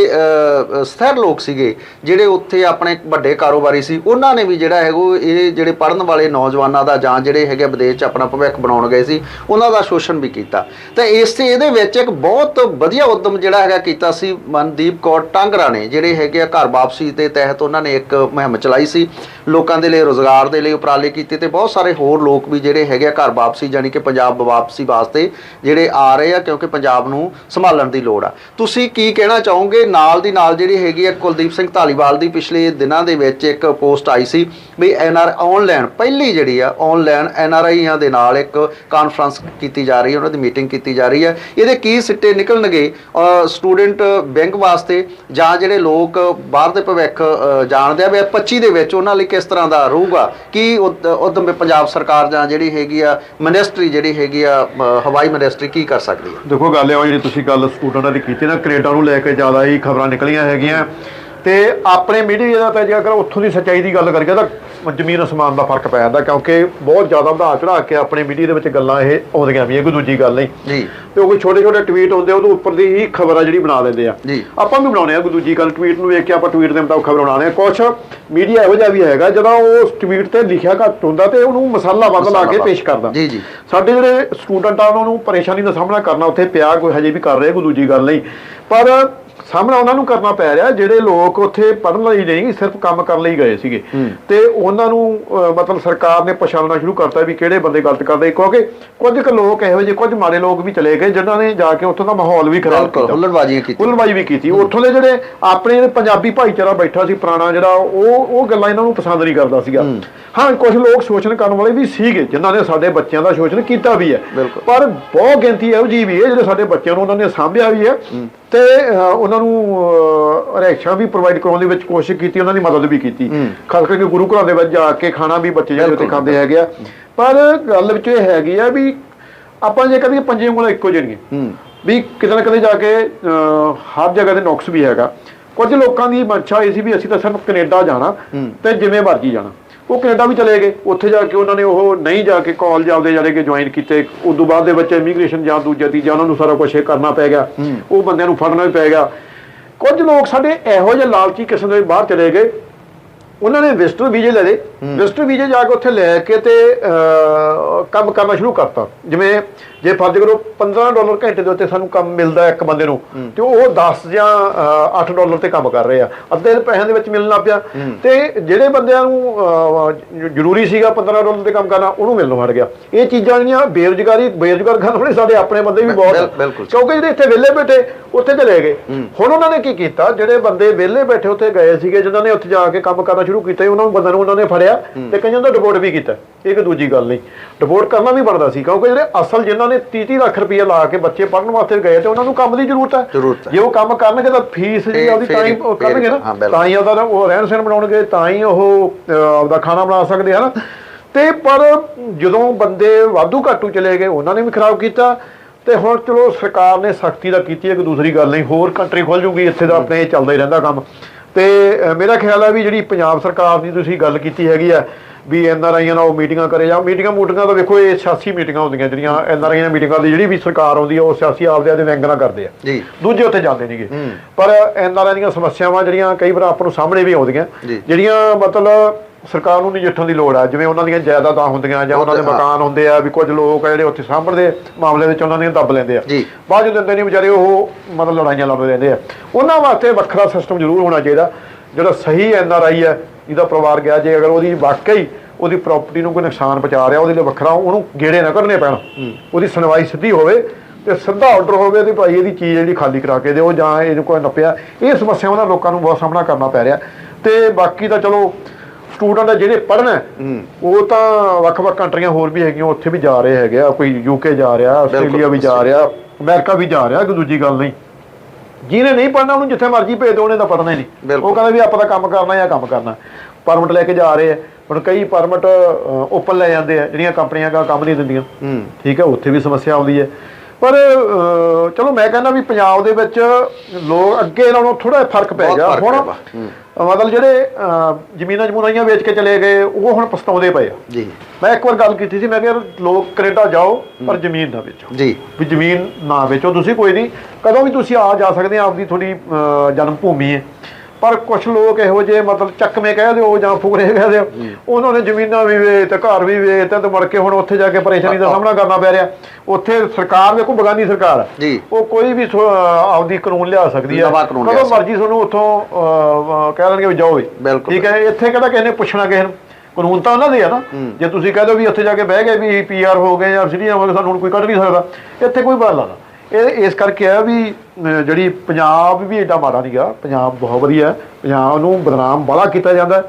ਸਥਿਰ ਲੋਕ ਸੀਗੇ, ਜਿਹੜੇ ਉੱਥੇ ਆਪਣੇ ਵੱਡੇ ਕਾਰੋਬਾਰੀ ਸੀ, ਉਹਨਾਂ ਨੇ ਵੀ ਜਿਹੜਾ ਹੈਗਾ ਉਹ ਇਹ ਜਿਹੜੇ ਪੜਨ ਵਾਲੇ ਨੌਜਵਾਨਾਂ ਦਾ ਜਾਂ ਜਿਹੜੇ ਹੈਗੇ ਵਿਦੇਸ਼ 'ਚ ਆਪਣਾ ਭਵਿੱਖ ਬਣਾਉਣ ਗਏ ਸੀ, ਉਹਨਾਂ ਦਾ ਸ਼ੋਸ਼ਣ ਵੀ ਕੀਤਾ। ਤਾਂ ਇਸ 'ਤੇ ਇਹਦੇ ਵਿੱਚ ਇੱਕ ਬਹੁਤ ਵਧੀਆ ਉਦਮ ਜਿਹੜਾ ਹੈਗਾ ਕੀਤਾ ਸੀ ਮਨਦੀਪ ਕੌਰ ਟਾਂਗਰਾ ਨੇ, ਜਿਹੜੇ ਹੈਗੇ ਆ ਘਰ ਵਾਪਸੀ ਦੇ ਤਹਿਤ ਉਹਨਾਂ ਨੇ ਇੱਕ ਮੁਹਿੰਮ ਚਲਾਈ ਸੀ, ਲੋਕਾਂ ਦੇ ਲਈ ਰੋਜ਼ਗਾਰ ਦੇ ਲਈ ਉਪਰਾਲੇ ਕੀਤੇ ਤੇ ਬਹੁਤ ਸਾਰੇ ਹੋਰ ਲੋਕ ਵੀ ਜਿਹੜੇ ਹੈਗੇ ਆ ਘਰ ਵਾਪਸੀ ਜਾਨੀ ਕਿ ਪੰਜਾਬ ਵਾਪਸੀ ਵਾਸਤੇ ਜਿਹੜੇ ਆ ਰਹੇ ਆ, ਕਿਉਂਕਿ ਪੰਜਾਬ ਨੂੰ ਸੰਭਾਲਣ ਦੀ ਲੋੜ ਆ। ਤੁਸੀਂ ਕੀ ਕਹਿਣਾ ਚਾਹੋਗੇ? ਨਾਲ ਦੀ ਨਾਲ ਜਿਹੜੀ ਹੈਗੀ ਆ ਕੁਲਦੀਪ ਸਿੰਘ ਧਾਲੀਵਾਲ ਦੀ ਪਿਛਲੇ ਦਿਨਾਂ ਦੇ ਵਿੱਚ ਇੱਕ ਪੋਸਟ ਆਈ ਸੀ ਵੀ ਐਨ ਆਰ ਆਨਲਾਈਨ, ਪਹਿਲੀ ਜਿਹੜੀ ਆ ਆਨਲਾਈਨ ਐਨ ਆਰ ਆਈਆਂ ਦੇ ਨਾਲ ਇੱਕ ਕਾਨਫਰੰਸ ਕੀਤੀ ਜਾ ਰਹੀ ਹੈ, ਉਹਨਾਂ ਦੀ ਮੀਟਿੰਗ ਕੀਤੀ ਜਾ ਰਹੀ ਹੈ। ਇਹਦੇ ਕੀ ਸਿੱਟੇ ਨਿਕਲਣਗੇ? ਸਟੂਡੈਂਟ ਬੈਂਕ ਵਾਸਤੇ ਜਾਂ ਜਿਹੜੇ ਲੋਕ ਬਾਹਰ ਦੇ ਭਵਿੱਖ ਜਾਣਦੇ ਆ ਵੀ 25 ਦੇ ਵਿੱਚ ਉਹਨਾਂ ਲਈ ਕਿਸ ਤਰ੍ਹਾਂ ਦਾ ਰਹੂਗਾ? ਕੀ ਉਦ- ਉਦਮ ਪੰਜਾਬ ਸਰਕਾਰ ਜਾਂ ਜਿਹੜੀ ਹੈਗੀ ਆ ਮਿਨਿਸਟਰੀ ਜਿਹੜੀ ਹੈਗੀ ਆ ਹਵਾਈ ਮਿਨਿਸਟਰੀ ਕੀ ਕਰ ਸਕਦੀ ਹੈ? ਦੇਖੋ, ਗੱਲ ਇਹ ਆ ਜਿਹੜੀ ਤੁਸੀਂ ਗੱਲ ਸਟੂਡੈਂਟਾਂ ਦੀ ਕੀਤੀ ਨਾ, ਕੈਨੇਡਾ ਨੂੰ ਲੈ ਕੇ ਜ਼ਿਆਦਾ ਹੀ ਖਬਰਾਂ ਨਿਕਲੀਆਂ ਹੈਗੀਆਂ। ਤੇ ਆਪਣੇ ਮੀਡੀਆ ਦਾ ਤਾਂ ਜੇ ਅਗਰ ਉੱਥੋਂ ਦੀ ਸੱਚਾਈ ਦੀ ਗੱਲ ਕਰੀਏ ਤਾਂ ਜ਼ਮੀਨ ਅਸਮਾਨ ਦਾ ਫ਼ਰਕ ਪੈ ਜਾਂਦਾ ਕਿਉਂਕਿ ਬਹੁਤ ਜ਼ਿਆਦਾ ਵਧਾ ਚੜਾ ਕੇ ਆਪਣੇ ਮੀਡੀਆ ਦੇ ਵਿੱਚ ਗੱਲਾਂ ਇਹ ਆਉਂਦੀਆਂ ਵੀ ਇਹ ਕੋਈ ਦੂਜੀ ਗੱਲ ਨਹੀਂ। ਜੀ। ਤੇ ਉਹ ਕੋਈ ਛੋਟੇ ਛੋਟੇ ਟਵੀਟ ਹੁੰਦੇ ਉਹਦੇ ਉੱਪਰ ਦੀ ਹੀ ਖਬਰ ਆ ਜਿਹੜੀ ਬਣਾ ਦਿੰਦੇ ਆ। ਜੀ। ਆਪਾਂ ਵੀ ਬਣਾਉਣੇ ਆ ਕੋਈ ਦੂਜੀ ਗੱਲ ਟਵੀਟ ਨੂੰ ਵੇਖ ਕੇ ਆਪਾਂ ਟਵੀਟ ਦੇ ਮੁਤਾਬਕ ਖਬਰ ਬਣਾਉਣੇ ਆ। ਕੁਛ ਮੀਡੀਆ ਇਹੋ ਜਿਹਾ ਵੀ ਹੈਗਾ ਜਦੋਂ ਉਸ ਟਵੀਟ ਤੇ ਲਿਖਿਆ ਘੱਟ ਹੁੰਦਾ ਤੇ ਉਹਨੂੰ ਮਸਾਲਾ ਵੱਧ ਲਾ ਕੇ ਪੇਸ਼ ਕਰਦਾ। ਜੀ, ਜੀ। ਸਾਡੇ ਜਿਹੜੇ ਸਟੂਡੈਂਟ ਆ ਉਹਨਾਂ ਨੂੰ ਪਰੇਸ਼ਾਨੀ ਦਾ ਸਾਹਮਣਾ ਕਰਨਾ ਉੱਥੇ ਪਿਆ ਕੋਈ ਹਜੇ ਵੀ ਕਰ ਰਹੇ ਕੋਈ ਦੂਜੀ ਗੱਲ ਨਹੀਂ। ਪਰ ਸਾਹਮਣਾ ਉਹਨਾਂ ਨੂੰ ਕਰਨਾ ਪੈ ਰਿਹਾ ਜਿਹੜੇ ਲੋਕ ਉੱਥੇ ਪੜ੍ਹਨ ਲਈ ਨਹੀਂ ਸਿਰਫ ਕੰਮ ਕਰਨ ਲਈ ਗਏ ਸੀਗੇ। ਤੇ ਉਹਨਾਂ ਨੂੰ ਮਤਲਬ ਸਰਕਾਰ ਨੇ ਪਛਾਣਨਾ ਸ਼ੁਰੂ ਕਰਤਾ ਵੀ ਕਿਹੜੇ ਬੰਦੇ ਗਲਤ ਕਰਦੇ। ਕਿਉਂਕਿ ਕੁਝ ਕੁ ਲੋਕ ਇਹੋ ਜਿਹੇ ਕੁਝ ਮਾੜੇ ਲੋਕ ਵੀ ਚਲੇ ਗਏ ਜਿਨ੍ਹਾਂ ਨੇ ਜਾ ਕੇ ਉੱਥੋਂ ਦਾ ਮਾਹੌਲ ਵੀ ਖਰਾਬ ਕੀਤਾ। ਹੁੱਲੜਬਾਜ਼ੀਆਂ ਕੀਤੀ ਹੁਲਬਾਜੀ ਵੀ ਕੀਤੀ। ਉੱਥੋਂ ਦੇ ਜਿਹੜੇ ਆਪਣੇ ਪੰਜਾਬੀ ਭਾਈਚਾਰਾ ਬੈਠਾ ਸੀ ਪੁਰਾਣਾ ਜਿਹੜਾ ਉਹ ਉਹ ਗੱਲਾਂ ਇਹਨਾਂ ਨੂੰ ਪਸੰਦ ਨਹੀਂ ਕਰਦਾ ਸੀਗਾ। ਹਾਂ। ਕੁਝ ਲੋਕ ਸ਼ੋਸ਼ਣ ਕਰਨ ਵਾਲੇ ਵੀ ਸੀਗੇ ਜਿਨ੍ਹਾਂ ਨੇ ਸਾਡੇ ਬੱਚਿਆਂ ਦਾ ਸ਼ੋਸ਼ਣ ਕੀਤਾ ਵੀ ਹੈ। ਪਰ ਬਹੁਤ ਗਿਣਤੀ ਇਹੋ ਜਿਹੀ ਵੀ ਹੈ ਜਿਹੜੇ ਸਾਡੇ ਬੱਚਿਆਂ ਨੂੰ ਉਹਨਾਂ ਨੇ ਸਾਂਭਿਆ ਵੀ ਹੈ। ਤੇ ਉਹਨਾਂ ਨੂੰ ਰੈਕਸ਼ਾ ਵੀ ਪ੍ਰੋਵਾਈਡ ਕਰਾਉਣ ਦੇ ਵਿੱਚ ਕੋਸ਼ਿਸ਼ ਕੀਤੀ ਉਹਨਾਂ ਦੀ ਮਦਦ ਵੀ ਕੀਤੀ। ਖਾਸ ਕਰਕੇ ਗੁਰੂ ਘਰਾਂ ਦੇ ਵਿੱਚ ਜਾ ਕੇ ਖਾਣਾ ਵੀ ਬੱਚੇ ਜਿਹੜੇ ਉੱਥੇ। ਖਾਂਦੇ ਹੈਗੇ ਆ। ਪਰ ਗੱਲ ਵਿੱਚ ਇਹ ਹੈਗੀ ਆ ਵੀ ਆਪਾਂ ਜੇ ਕਰੀਏ ਪੰਜੇ ਉਂਗਲਾਂ ਇੱਕੋ ਜਿਹੜੀਆਂ ਹੂੰ। ਵੀ ਕਿਤੇ ਨਾ ਕਿਤੇ ਜਾ ਕੇ ਹਰ ਜਗ੍ਹਾ ਤੇ ਨੁਕਸ ਵੀ ਹੈਗਾ। ਕੁਝ ਲੋਕਾਂ ਦੀ ਮਨਸ਼ਾ ਇਹ ਸੀ ਵੀ ਅਸੀਂ ਤਾਂ ਸਿਰਫ ਕੈਨੇਡਾ ਜਾਣਾ ਤੇ ਜਿਵੇਂ ਮਰਜ਼ੀ ਜਾਣਾ। ਉਹ ਕੈਨੇਡਾ ਵੀ ਚਲੇ ਗਏ। ਉੱਥੇ ਜਾ ਕੇ ਉਹਨਾਂ ਨੇ ਉਹ ਨਹੀਂ ਜਾ ਕੇ ਕਾਲਜ ਆਪਦੇ ਜਿਹੜੇ ਕਿ ਜੁਆਇਨ ਕੀਤੇ। ਉਦੋਂ ਬਾਅਦ ਦੇ ਵਿੱਚ ਇਮੀਗ੍ਰੇਸ਼ਨ ਜਾਂ ਦੂਜਾ ਤੀਜਾ ਉਹਨਾਂ ਨੂੰ ਸਾਰਾ ਕੁਝ ਇਹ ਕਰਨਾ ਪੈ ਗਿਆ। ਉਹ ਬੰਦਿਆਂ ਨੂੰ ਫੜਨਾ ਵੀ ਪੈ ਗਿਆ। ਕੁਝ ਲੋਕ ਸਾਡੇ ਇਹੋ ਜਿਹੇ ਲਾਲਚੀ ਕਿਸਮ ਦੇ ਬਾਹਰ ਚਲੇ ਗਏ। ਉਹਨਾਂ ਨੇ ਵਿਜ਼ਟਰ ਵੀਜ਼ੇ ਲੈ ਲਏ। ਵਿਜ਼ਟਰ ਵੀਜ਼ੇ ਜਾ ਕੇ ਉੱਥੇ ਲੈ ਕੇ ਤੇ ਕੰਮ ਕਰਨਾ ਸ਼ੁਰੂ ਕਰਤਾ। ਜਿਵੇਂ ਜੇ ਫਰਜ਼ ਕਰੋ 15 ਡਾਲਰ ਘੰਟੇ ਦੇ ਉੱਤੇ ਸਾਨੂੰ ਕੰਮ ਮਿਲਦਾ ਇੱਕ ਬੰਦੇ ਨੂੰ ਤੇ ਉਹ 10 ਜਾਂ ਅਹ, 8 ਡਾਲਰ ਤੇ ਕੰਮ ਕਰ ਰਹੇ ਆ। ਅੱਧੇ ਪੈਸਿਆਂ ਦੇ ਵਿੱਚ ਮਿਲਣ ਲੱਗ ਪਿਆ ਤੇ ਜਿਹੜੇ ਬੰਦਿਆਂ ਨੂੰ ਜ਼ਰੂਰੀ ਸੀਗਾ 15 ਡਾਲਰ ਤੇ ਕੰਮ ਕਰਨਾ ਉਹਨੂੰ ਮਿਲਣੋਂ ਹਟ ਗਿਆ। ਇਹ ਚੀਜ਼ਾਂ ਜਿਹੜੀਆਂ ਬੇਰੁਜ਼ਗਾਰੀ ਬੇਰੁਜ਼ਗਾਰ ਖਾਣ ਵਾਲੇ ਸਾਡੇ ਆਪਣੇ ਬੰਦੇ ਵੀ ਬਹੁਤ। ਕਿਉਂਕਿ ਜਿਹੜੇ ਇੱਥੇ ਵਿਹਲੇ ਬੈਠੇ ਉੱਥੇ ਚਲੇ ਗਏ। ਹੁਣ ਉਹਨਾਂ ਨੇ ਕੀ ਕੀਤਾ ਜਿਹੜੇ ਬੰਦੇ ਵਿਹਲੇ ਬੈਠੇ ਉੱਥੇ ਗਏ ਸੀਗੇ ਜਿਨ੍ਹਾਂ ਨੇ ਉੱਥੇ ਜਾ ਕੇ ਕੰਮ ਕਰਨਾ ਸ਼ੁਰੂ ਕੀਤਾ ਉਹਨਾਂ ਨੂੰ ਬੰਦਿਆਂ ਨੂੰ ਉਹਨਾਂ ਨੇ ਫੜਿਆ ਤੇ ਕਈਆਂ ਦਾ ਡਿਪੋਰਟ ਵੀ ਕੀਤਾ। ਇਹ ਇੱਕ ਦੂਜੀ ਗੱਲ ਨਹੀਂ। ਡਿਪੋਰਟ ਕਰਨਾ ਵੀ ਬਣਦਾ ਸੀ ਕਿਉਂਕਿ ਜਿਹੜੇ ਅਸਲ ਜਿਨ੍ਹਾਂ ਨੇ 30 30 ਲੱਖ ਰੁਪਏ ਲਾ ਕੇ ਬੱਚੇ ਪੜ੍ਹਨ ਵਾਸਤੇ ਗਏ ਤੇ ਉਹਨਾਂ ਨੂੰ ਕੰਮ ਦੀ ਜ਼ਰੂਰਤ ਹੈ। ਜੇ ਉਹ ਕੰਮ ਕਰਨਗੇ ਤਾਂ ਫੀਸ ਜੀ ਉਹਦੀ ਤਾਂ ਹੀ ਕਰਨਗੇ ਨਾ। ਤਾਂ ਹੀ ਉਹਦਾ ਉਹ ਰਹਿਣ ਸਹਿਣ ਬਣਾਉਣਗੇ ਤਾਂ ਹੀ ਉਹ ਆਪਦਾ ਖਾਣਾ ਬਣਾ ਸਕਦੇ ਹਨ ਤੇ ਪਰ ਜਦੋਂ ਬੰਦੇ ਵਾਧੂ ਘਾਟੂ ਚਲੇ ਗਏ ਉਹਨਾਂ ਨੇ ਵੀ ਖਰਾਬ ਕੀਤਾ। ਤੇ ਹੁਣ ਚਲੋ ਸਰਕਾਰ ਨੇ ਸਖਤੀ ਦਾ ਕੀਤੀ ਹੈ ਕਿ ਦੂਸਰੀ ਗੱਲ ਨਹੀਂ ਹੋਰ ਕੰਟਰੀ ਖੁੱਲ ਜੂਗੀ ਇੱਥੇ ਦਾ ਆਪਣੇ ਚੱਲਦਾ ਹੀ ਰਹਿੰਦਾ ਕੰਮ। ਤੇ ਮੇਰਾ ਖਿਆਲ ਹੈ ਵੀ ਜਿਹੜੀ ਪੰਜਾਬ ਸਰਕਾਰ ਦੀ ਤੁਸੀਂ ਗੱਲ ਕੀਤੀ ਹੈਗੀ ਆ ਵੀ ਐਨ ਆਰ ਆਈਆਂ ਨਾਲ ਉਹ ਮੀਟਿੰਗਾਂ ਕਰੇ ਜਾਂ ਮੀਟਿੰਗਾਂ ਮੂਟਿੰਗਾਂ ਤਾਂ ਵੇਖੋ ਇਹ ਸਿਆਸੀ ਮੀਟਿੰਗਾਂ ਹੁੰਦੀਆਂ ਜਿਹੜੀਆਂ ਐਨ ਆਰ ਆਈਆਂ ਮੀਟਿੰਗਾਂ ਦੀ ਜਿਹੜੀ ਵੀ ਸਰਕਾਰ ਆਉਂਦੀ ਹੈ ਉਹ ਸਿਆਸੀ ਆਪਦੇ ਆਪਦੇ ਵਿਅੰਗ ਨਾਲ ਕਰਦੇ ਆ। ਜੀ। ਦੂਜੇ ਉੱਥੇ ਜਾਂਦੇ ਨਹੀਂਗੇ ਪਰ ਐਨ ਆਰ ਆਈ ਦੀਆਂ ਸਮੱਸਿਆਵਾਂ ਜਿਹੜੀਆਂ ਕਈ ਵਾਰ ਆਪਾਂ ਨੂੰ ਸਾਹਮਣੇ ਵੀ ਆਉਂਦੀਆਂ। ਜਿਹੜੀਆਂ ਮਤਲਬ ਸਰਕਾਰ ਨੂੰ ਨਜਿੱਠਣ ਦੀ ਲੋੜ ਆ ਜਿਵੇਂ ਉਹਨਾਂ ਦੀਆਂ ਜਾਇਦਾਦਾਂ ਹੁੰਦੀਆਂ ਜਾਂ ਉਹਨਾਂ ਦੇ। ਮਕਾਨ ਹੁੰਦੇ ਆ ਵੀ ਕੁਝ ਲੋਕ ਆ ਜਿਹੜੇ ਉੱਥੇ ਸਾਂਭਣਦੇ ਮਾਮਲੇ ਵਿੱਚ ਉਹਨਾਂ ਦੀਆਂ ਦੱਬ ਲੈਂਦੇ ਆ। ਬਾਅਦ ਚ ਦਿੰਦੇ ਨਹੀਂ ਵਿਚਾਰੇ ਉਹ ਮਤਲਬ ਲੜਾਈਆਂ ਲੜਦੇ ਰਹਿੰਦੇ ਆ। ਉਹਨਾਂ ਵਾਸਤੇ ਵੱਖਰਾ ਸਿਸਟਮ ਜ਼ਰੂਰ ਹੋਣਾ ਚਾਹੀਦਾ। ਜਿਹੜਾ ਸਹੀ ਐਨ ਆਰ ਆਈ ਹੈ ਜਿਹਦਾ ਪਰਿਵਾਰ ਗਿਆ ਜੇ ਅਗਰ ਉਹਦੀ ਵਾਕਈ ਉਹਦੀ ਪ੍ਰਾਪਰਟੀ ਨੂੰ ਕੋਈ ਨੁਕਸਾਨ ਪਹੁੰਚਾ ਰਿਹਾ ਉਹਦੇ ਲਈ ਵੱਖਰਾ ਉਹਨੂੰ ਗੇੜੇ ਨਾ ਕਰਨੇ ਪੈਣ। ਉਹਦੀ ਸੁਣਵਾਈ ਸਿੱਧੀ ਹੋਵੇ ਤੇ ਸਿੱਧਾ ਆਰਡਰ ਹੋਵੇ ਤੇ ਭਾਈ ਇਹਦੀ ਚੀਜ਼ ਜਿਹੜੀ ਖਾਲੀ ਕਰਾ ਕੇ ਦਿਓ ਜਾਂ ਇਹਨੂੰ ਕੋਈ ਨੱਪਿਆ। ਇਹ ਸਮੱਸਿਆਵਾਂ ਦਾ ਲੋਕਾਂ ਨੂੰ ਬਹੁਤ ਸਾਹਮਣਾ ਕਰਨਾ ਪੈ ਰਿਹਾ। ਤੇ ਬਾਕੀ ਤਾਂ ਚਲੋ ਸਟੂਡੈਂਟ ਆ ਜਿਹੜੇ ਪੜ੍ਹਨਾ ਉਹ ਤਾਂ ਵੱਖ-ਵੱਖ ਕੰਟਰੀਆਂ ਹੋਰ ਵੀ ਹੈਗੀਆਂ ਉੱਥੇ ਵੀ ਜਾ ਰਹੇ ਹੈਗੇ ਆ ਕੋਈ ਯੂਕੇ ਜਾ ਰਿਹਾ ਆਸਟ੍ਰੇਲੀਆ ਵੀ ਜਾ ਰਿਹਾ ਅਮਰੀਕਾ ਵੀ ਜਾ ਰਿਹਾ ਕੋਈ ਦੂਜੀ ਗੱਲ ਨਹੀਂ। ਜਿਹਨੇ ਨਹੀਂ ਪੜ੍ਹਨਾ ਉਹਨੂੰ ਜਿੱਥੇ ਮਰਜ਼ੀ ਭੇਜ ਦਿਓ ਉਹਨੇ ਤਾਂ ਪੜ੍ਹਨਾ ਹੀ ਨਹੀਂ। ਉਹ ਕਹਿੰਦਾ ਵੀ ਆਪਾਂ ਤਾਂ ਕੰਮ ਕਰਨਾ ਜਾਂ ਕੰਮ ਕਰਨਾ। ਪਰਮਿਟ ਲੈ ਕੇ ਜਾ ਰਹੇ ਆ। ਹੁਣ ਕਈ ਪਰਮਿਟ ਓਪਨ ਲੈ ਜਾਂਦੇ ਆ ਜਿਹੜੀਆਂ ਕੰਪਨੀਆਂ ਦਾ ਕੰਮ ਨਹੀਂ ਦਿੰਦੀਆਂ। ਠੀਕ ਹੈ ਉੱਥੇ ਵੀ ਸਮੱਸਿਆ ਆਉਂਦੀ ਹੈ। ਪਰ ਚਲੋ ਮੈਂ ਕਹਿੰਦਾ ਵੀ ਪੰਜਾਬ ਦੇ ਵਿੱਚ ਲੋਕ ਅੱਗੇ ਨਾਲੋਂ ਥੋੜਾ ਫ਼ਰਕ ਪੈ ਗਿਆ। ਹੁਣ। ਮਤਲਬ ਜਿਹੜੇ ਜ਼ਮੀਨਾਂ ਜਮੂਨਾਈਆਂ ਵੇਚ ਕੇ ਚਲੇ ਗਏ ਉਹ ਹੁਣ ਪਛਤਾਉਂਦੇ ਪਏ ਆ। ਜੀ। ਮੈਂ ਇੱਕ ਵਾਰ ਗੱਲ ਕੀਤੀ ਸੀ ਮੈਂ ਕਿਹਾ ਲੋਕ ਕੈਨੇਡਾ ਜਾਓ ਪਰ ਜ਼ਮੀਨ ਨਾ ਵੇਚੋ। ਜੀ। ਵੀ ਜ਼ਮੀਨ ਨਾ ਵੇਚੋ ਤੁਸੀਂ ਕੋਈ ਨਹੀਂ। ਕਦੋਂ ਵੀ ਤੁਸੀਂ ਆ ਜਾ ਸਕਦੇ ਆ ਆਪਦੀ ਤੁਹਾਡੀ ਅਹ, ਜਨਮ ਭੂਮੀ ਹੈ। ਪਰ ਕੁਝ ਲੋਕ ਇਹੋ ਜਿਹੇ ਮਤਲਬ ਚੱਕਵੇਂ ਕਹਿ ਦਿਓ ਜਾਂ ਫੁਕਰੇ ਕਹਿ ਦਿਓ। ਉਹਨਾਂ ਨੇ ਜ਼ਮੀਨਾਂ ਵੀ ਵੇਚ ਤੇ ਘਰ ਵੀ ਵੇਚ ਤੇ ਮੁੜ ਕੇ ਹੁਣ ਉੱਥੇ ਜਾ ਕੇ ਪਰੇਸ਼ਾਨੀ ਦਾ ਸਾਹਮਣਾ ਕਰਨਾ ਪੈ ਰਿਹਾ। ਉੱਥੇ ਸਰਕਾਰ ਵੇਖੋ ਬਗਾਨੀ ਸਰਕਾਰ। ਉਹ ਕੋਈ ਵੀ ਆਪਦੀ ਕਾਨੂੰਨ ਲਿਆ ਸਕਦੀ ਹੈ ਲਿਆ ਕਦੋਂ। ਮਰਜ਼ੀ ਤੁਹਾਨੂੰ ਉੱਥੋਂ ਕਹਿ ਦੇਣਗੇ ਵੀ ਜਾਓ। ਠੀਕ ਹੈ ਇੱਥੇ ਕਿਹੜਾ ਕਿਸੇ ਨੇ ਪੁੱਛਣਾ ਕਿਸੇ ਨੂੰ? ਕਾਨੂੰਨ ਤਾਂ ਉਹਨਾਂ ਦੇ ਆ ਨਾ। ਜੇ ਤੁਸੀਂ ਕਹਿ ਦਿਓ ਵੀ ਉੱਥੇ ਜਾ ਕੇ ਬਹਿ ਗਏ ਵੀ ਪੀਆਰ ਹੋ ਗਏ ਜਾਂ ਸਿਟੀਜ਼ਨ ਹੋ ਗਏ ਸਾਨੂੰ ਹੁਣ ਕੋਈ ਕੱਢ ਨਹੀਂ ਸਕਦਾ। ਇੱਥੇ ਕੋਈ ਬਦਲਾ ਨਾ। ਇਹ ਇਸ ਕਰਕੇ ਆ ਵੀ ਜਿਹੜੀ ਪੰਜਾਬ ਵੀ ਐਡਾ ਮਾੜਾ ਨਹੀਂਗਾ ਪੰਜਾਬ ਬਹੁਤ ਵਧੀਆ, ਪੰਜਾਬ ਨੂੰ ਬਦਨਾਮ ਬੜਾ ਕੀਤਾ ਜਾਂਦਾ।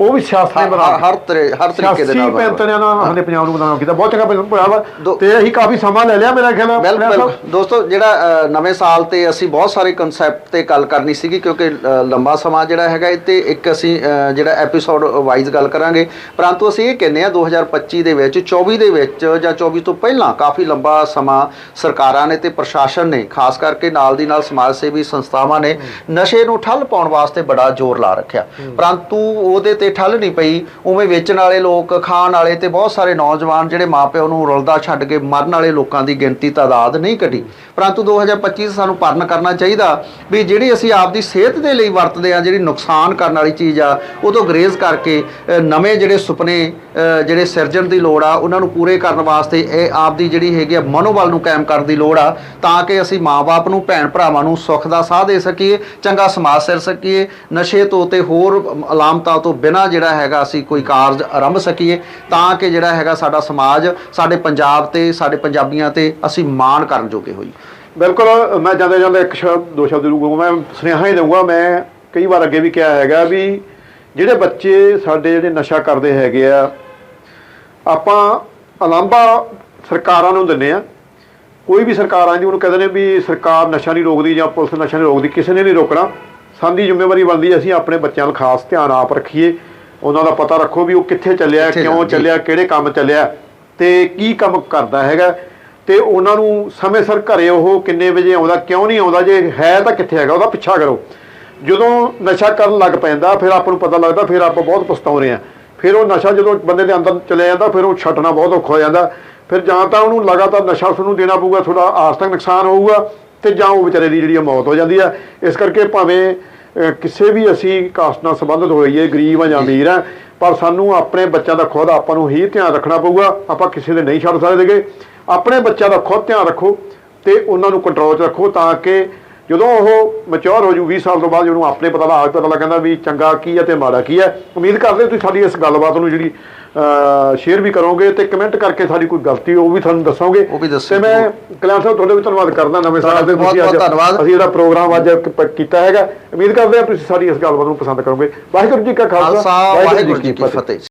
ਉਹ ਵੀ ਸਿਆਸਤ ਨੇ ਬਦਨਾਮ ਹਰ ਤਰੀ- ਹਰ ਤਰੀਕੇ ਦੇ ਨਾਲ ਸਿਆਸੀ ਪੈਂਤਣਿਆਂ ਨਾਲ ਸਾਡੇ ਪੰਜਾਬ ਨੂੰ ਬਦਨਾਮ ਕੀਤਾ। ਬਹੁਤ ਚੰਗਾ ਪੰਜਾਬ ਤੇ ਅਸੀਂ ਕਾਫੀ ਸਮਾਂ ਲੈ ਲਿਆ ਮੇਰਾ ਖਿਆਲ। ਬਿਲਕੁਲ। ਦੋਸਤੋ ਜਿਹੜਾ ਨਵੇਂ ਸਾਲ ਤੇ ਅਸੀਂ ਬਹੁਤ ਸਾਰੇ ਕਨਸੈਪਟ ਤੇ ਗੱਲ ਕਰਨੀ ਸੀਗੀ ਕਿਉਂਕਿ ਲੰਬਾ ਸਮਾਂ ਜਿਹੜਾ ਹੈਗਾ ਤੇ ਇੱਕ ਅਸੀਂ ਜਿਹੜਾ ਐਪੀਸੋਡ ਵਾਈਜ਼ ਗੱਲ ਕਰਾਂਗੇ। ਪਰੰਤੂ ਅਸੀਂ ਇਹ ਕਹਿੰਦੇ ਆ 2025 ਦੇ ਵਿੱਚ 24 ਦੇ ਵਿੱਚ ਜਾਂ 24 ਤੋਂ ਪਹਿਲਾਂ ਕਾਫੀ ਲੰਬਾ ਸਮਾਂ ਸਰਕਾਰਾਂ ਨੇ ਤੇ ਪ੍ਰਸ਼ਾਸਨ ਨੇ ਖਾਸ ਕਰਕੇ ਨਾਲ ਦੀ ਨਾਲ ਸਮਾਜ ਸੇਵੀ ਸੰਸਥਾਵਾਂ ਨੇ ਨਸ਼ੇ ਨੂੰ ਠੱਲ ਪਾਉਣ ਵਾਸਤੇ ਬੜਾ ਜ਼ੋਰ ਲਾ ਰੱਖਿਆ। ਪਰੰਤੂ ਉਹਦੇ ਤੇ ਠੱਲ ਨਹੀਂ ਪਈ। ਉਵੇਂ ਵੇਚਣ ਵਾਲੇ ਲੋਕ, ਖਾਣ ਵਾਲੇ ਤੇ ਬਹੁਤ ਸਾਰੇ ਨੌਜਵਾਨ ਜਿਹੜੇ ਮਾਪਿਓ ਨੂੰ ਰੁਲਦਾ ਛੱਡ ਕੇ ਮਰਨ ਵਾਲੇ ਲੋਕਾਂ ਦੀ ਗਿਣਤੀ ਤਾਦਾਦ ਨਹੀਂ ਘਟੀ। ਪਰੰਤੂ 2025 'ਚ ਸਾਨੂੰ ਪਰਨ ਕਰਨਾ ਚਾਹੀਦਾ ਵੀ ਜਿਹੜੀ ਅਸੀਂ ਆਪਦੀ ਸਿਹਤ ਦੇ ਲਈ ਵਰਤਦੇ ਆ ਜਿਹੜੀ ਨੁਕਸਾਨ ਕਰਨ ਵਾਲੀ ਚੀਜ਼ ਆ, ਉਹ ਤੋਂ ਗਰੇਜ਼ ਕਰਕੇ ਨਵੇਂ ਜਿਹੜੇ ਸੁਪਨੇ ਜਿਹੜੇ ਸਿਰਜਣ ਦੀ ਲੋੜ ਆ, ਉਹਨਾਂ ਨੂੰ ਪੂਰੇ ਕਰਨ ਵਾਸਤੇ ਇਹ ਆਪ ਦੀ ਜਿਹੜੀ ਹੈਗੀ ਆ ਮਨੋਬਲ ਨੂੰ ਕਾਇਮ ਕਰਨ ਦੀ ਲੋੜ ਆ, ਤਾਂ ਕਿ ਅਸੀਂ ਮਾਪੇ ਨੂੰ ਭੈਣ ਭਰਾਵਾਂ ਨੂੰ ਸੁੱਖ ਦਾ ਸਾਹ ਦੇ ਸਕੀਏ, ਚੰਗਾ ਸਮਾਜ ਸਿਰ ਸਕੀਏ, ਨਸ਼ੇ ਤੋਂ ਤੇ ਹੋਰ ਅਲਾਮਤਾਂ ਤੋਂ ਬਿਨਾਂ ਜਿਹੜਾ ਹੈਗਾ ਅਸੀਂ ਕੋਈ ਕਾਰਜ ਆਰੰਭ ਸਕੀਏ, ਤਾਂ ਕਿ ਜਿਹੜਾ ਹੈਗਾ ਸਾਡਾ ਸਮਾਜ, ਸਾਡੇ ਪੰਜਾਬ ਤੇ, ਸਾਡੇ ਪੰਜਾਬੀਆਂ ਤੇ ਅਸੀਂ ਮਾਣ ਕਰਨ ਜੋਗੇ ਹੋਈਏ। ਬਿਲਕੁਲ, ਮੈਂ ਜਾਂਦੇ ਜਾਂਦੇ ਇੱਕ ਸ਼ਬਦ, ਦੋ ਸ਼ਬਦ ਦੂੰਗਾ ਮੈਂ ਸੁਨੇਹਾ ਹੀ ਦਊਂਗਾ, ਮੈਂ ਕਈ ਵਾਰ ਅੱਗੇ ਵੀ ਕਿਹਾ ਹੈਗਾ ਵੀ ਜਿਹੜੇ ਬੱਚੇ ਸਾਡੇ ਜਿਹੜੇ ਨਸ਼ਾ ਕਰਦੇ ਹੈਗੇ ਆ ਆਪਾਂ ਅਲਾਂਭਾ ਸਰਕਾਰਾਂ ਨੂੰ ਦਿੰਨੇ ਆ ਕੋਈ ਵੀ ਸਰਕਾਰ ਆਂਦੀ ਉਹਨੂੰ ਕਹਿੰਦੇ ਨੇ ਵੀ ਸਰਕਾਰ ਨਸ਼ਾ ਨਹੀਂ ਰੋਕਦੀ ਜਾਂ ਪੁਲਿਸ ਨਸ਼ਾ ਨਹੀਂ ਰੋਕਦੀ ਕਿਸੇ ਨੇ ਨਹੀਂ ਰੋਕਣਾ। ਸਾਡੀ ਜ਼ਿੰਮੇਵਾਰੀ ਬਣਦੀ ਅਸੀਂ ਆਪਣੇ ਬੱਚਿਆਂ ਨੂੰ ਖਾਸ ਧਿਆਨ ਆਪ ਰੱਖੀਏ। ਉਹਨਾਂ ਦਾ ਪਤਾ ਰੱਖੋ ਵੀ ਉਹ ਕਿੱਥੇ ਚੱਲਿਆ ਕਿਉਂ। ਚੱਲਿਆ ਕਿਹੜੇ ਕੰਮ ਚੱਲਿਆ ਤੇ ਕੀ ਕੰਮ ਕਰਦਾ ਹੈਗਾ। ਤੇ ਉਹਨਾਂ ਨੂੰ ਸਮੇਂ ਸਿਰ ਘਰੇ ਉਹ ਕਿੰਨੇ ਵਜੇ ਆਉਂਦਾ ਕਿਉਂ ਨਹੀਂ ਆਉਂਦਾ ਜੇ ਹੈ ਤਾਂ ਕਿੱਥੇ ਹੈਗਾ ਉਹਦਾ ਪਿੱਛਾ ਕਰੋ। ਜਦੋਂ ਨਸ਼ਾ ਕਰਨ ਲੱਗ ਪੈਂਦਾ ਫਿਰ ਆਪਾਂ ਨੂੰ ਪਤਾ ਲੱਗਦਾ ਫਿਰ ਆਪਾਂ ਬਹੁਤ ਪਛਤਾਉਂਦੇ ਆ। ਫਿਰ ਉਹ ਨਸ਼ਾ ਜਦੋਂ ਬੰਦੇ ਦੇ ਅੰਦਰ ਚਲੇ ਜਾਂਦਾ ਫਿਰ ਉਹ ਛੱਡਣਾ ਬਹੁਤ ਔਖਾ ਹੋ ਜਾਂਦਾ। ਫਿਰ ਜਾਂ ਤਾਂ ਉਹਨੂੰ ਲਗਾਤਾਰ ਨਸ਼ਾ ਉਸਨੂੰ ਦੇਣਾ ਪਊਗਾ ਥੋੜਾ ਆਰਥਿਕ ਨੁਕਸਾਨ ਹੋਊਗਾ ਤੇ ਜਾਂ ਉਹ ਵਿਚਾਰੇ ਦੀ ਜਿਹੜੀ ਮੌਤ ਹੋ ਜਾਂਦੀ ਆ। ਇਸ ਕਰਕੇ ਭਾਵੇਂ ਕਿਸੇ ਵੀ ਅਸੀਂ ਕਾਸਟ ਨਾਲ ਸੰਬੰਧਿਤ ਹੋਈਏ ਗਰੀਬ ਆ ਜਾਂ ਅਮੀਰ ਆ ਪਰ ਸਾਨੂੰ ਆਪਣੇ ਬੱਚਿਆਂ ਦਾ ਖੁਦ ਆਪਾਂ ਨੂੰ ਹੀ ਧਿਆਨ ਰੱਖਣਾ ਪਊਗਾ। ਆਪਾਂ ਕਿਸੇ ਦੇ ਨਹੀਂ ਛੱਡ ਸਕਦੇਗੇ ਆਪਣੇ ਬੱਚਿਆਂ ਦਾ ਖੁਦ ਧਿਆਨ ਰੱਖੋ ਤੇ ਉਹਨਾਂ ਨੂੰ ਕੰਟਰੋਲ 'ਚ ਰੱਖੋ ਤਾਂ ਕਿ ਜਦੋਂ ਉਹ ਮੈਚੁਰ ਹੋ ਜੂ 20 ਸਾਲ ਤੋਂ ਬਾਅਦ ਜਿਹਨੂੰ ਆਪਣੇ ਪਤਾ ਲੱਗ ਪਤਾ ਲੱਗਦਾ ਵੀ ਚੰਗਾ ਕੀ ਹੈ ਤੇ ਮਾੜਾ ਕੀ ਹੈ ਉਮੀਦ ਕਰਦੇ ਤੁਸੀਂ ਸਾਡੀ ਇਸ ਗੱਲਬਾਤ ਨੂੰ ਜਿਹੜੀ ਸ਼ੇਅਰ ਵੀ ਕਰੋਗੇ ਤੇ ਕਮੈਂਟ ਕਰਕੇ ਸਾਡੀ ਕੋਈ ਗਲਤੀ ਉਹ ਵੀ ਤੁਹਾਨੂੰ ਦੱਸੋਗੇ। ਤੇ ਮੈਂ ਕਲਿਆਣ ਸਾਹਿਬ ਤੁਹਾਡੇ ਵੀ ਧੰਨਵਾਦ ਕਰਦਾ ਨਵੇਂ ਸਾਲ ਦੇ ਤੁਸੀਂ ਅੱਜ। ਅਸੀਂ ਜਿਹੜਾ ਪ੍ਰੋਗਰਾਮ ਅੱਜ ਕੀਤਾ ਹੈਗਾ ਉਮੀਦ ਕਰਦੇ ਹਾਂ ਤੁਸੀਂ ਸਾਡੀ ਇਸ ਗੱਲਬਾਤ ਨੂੰ ਪਸੰਦ ਕਰੋਗੇ। ਵਾਹਿਗੁਰੂ ਜੀ ਕਾ ਖਾਲਸਾ ਵਾਹਿਗੁਰੂ ਜੀ ਕੀ ਫਤਿਹ।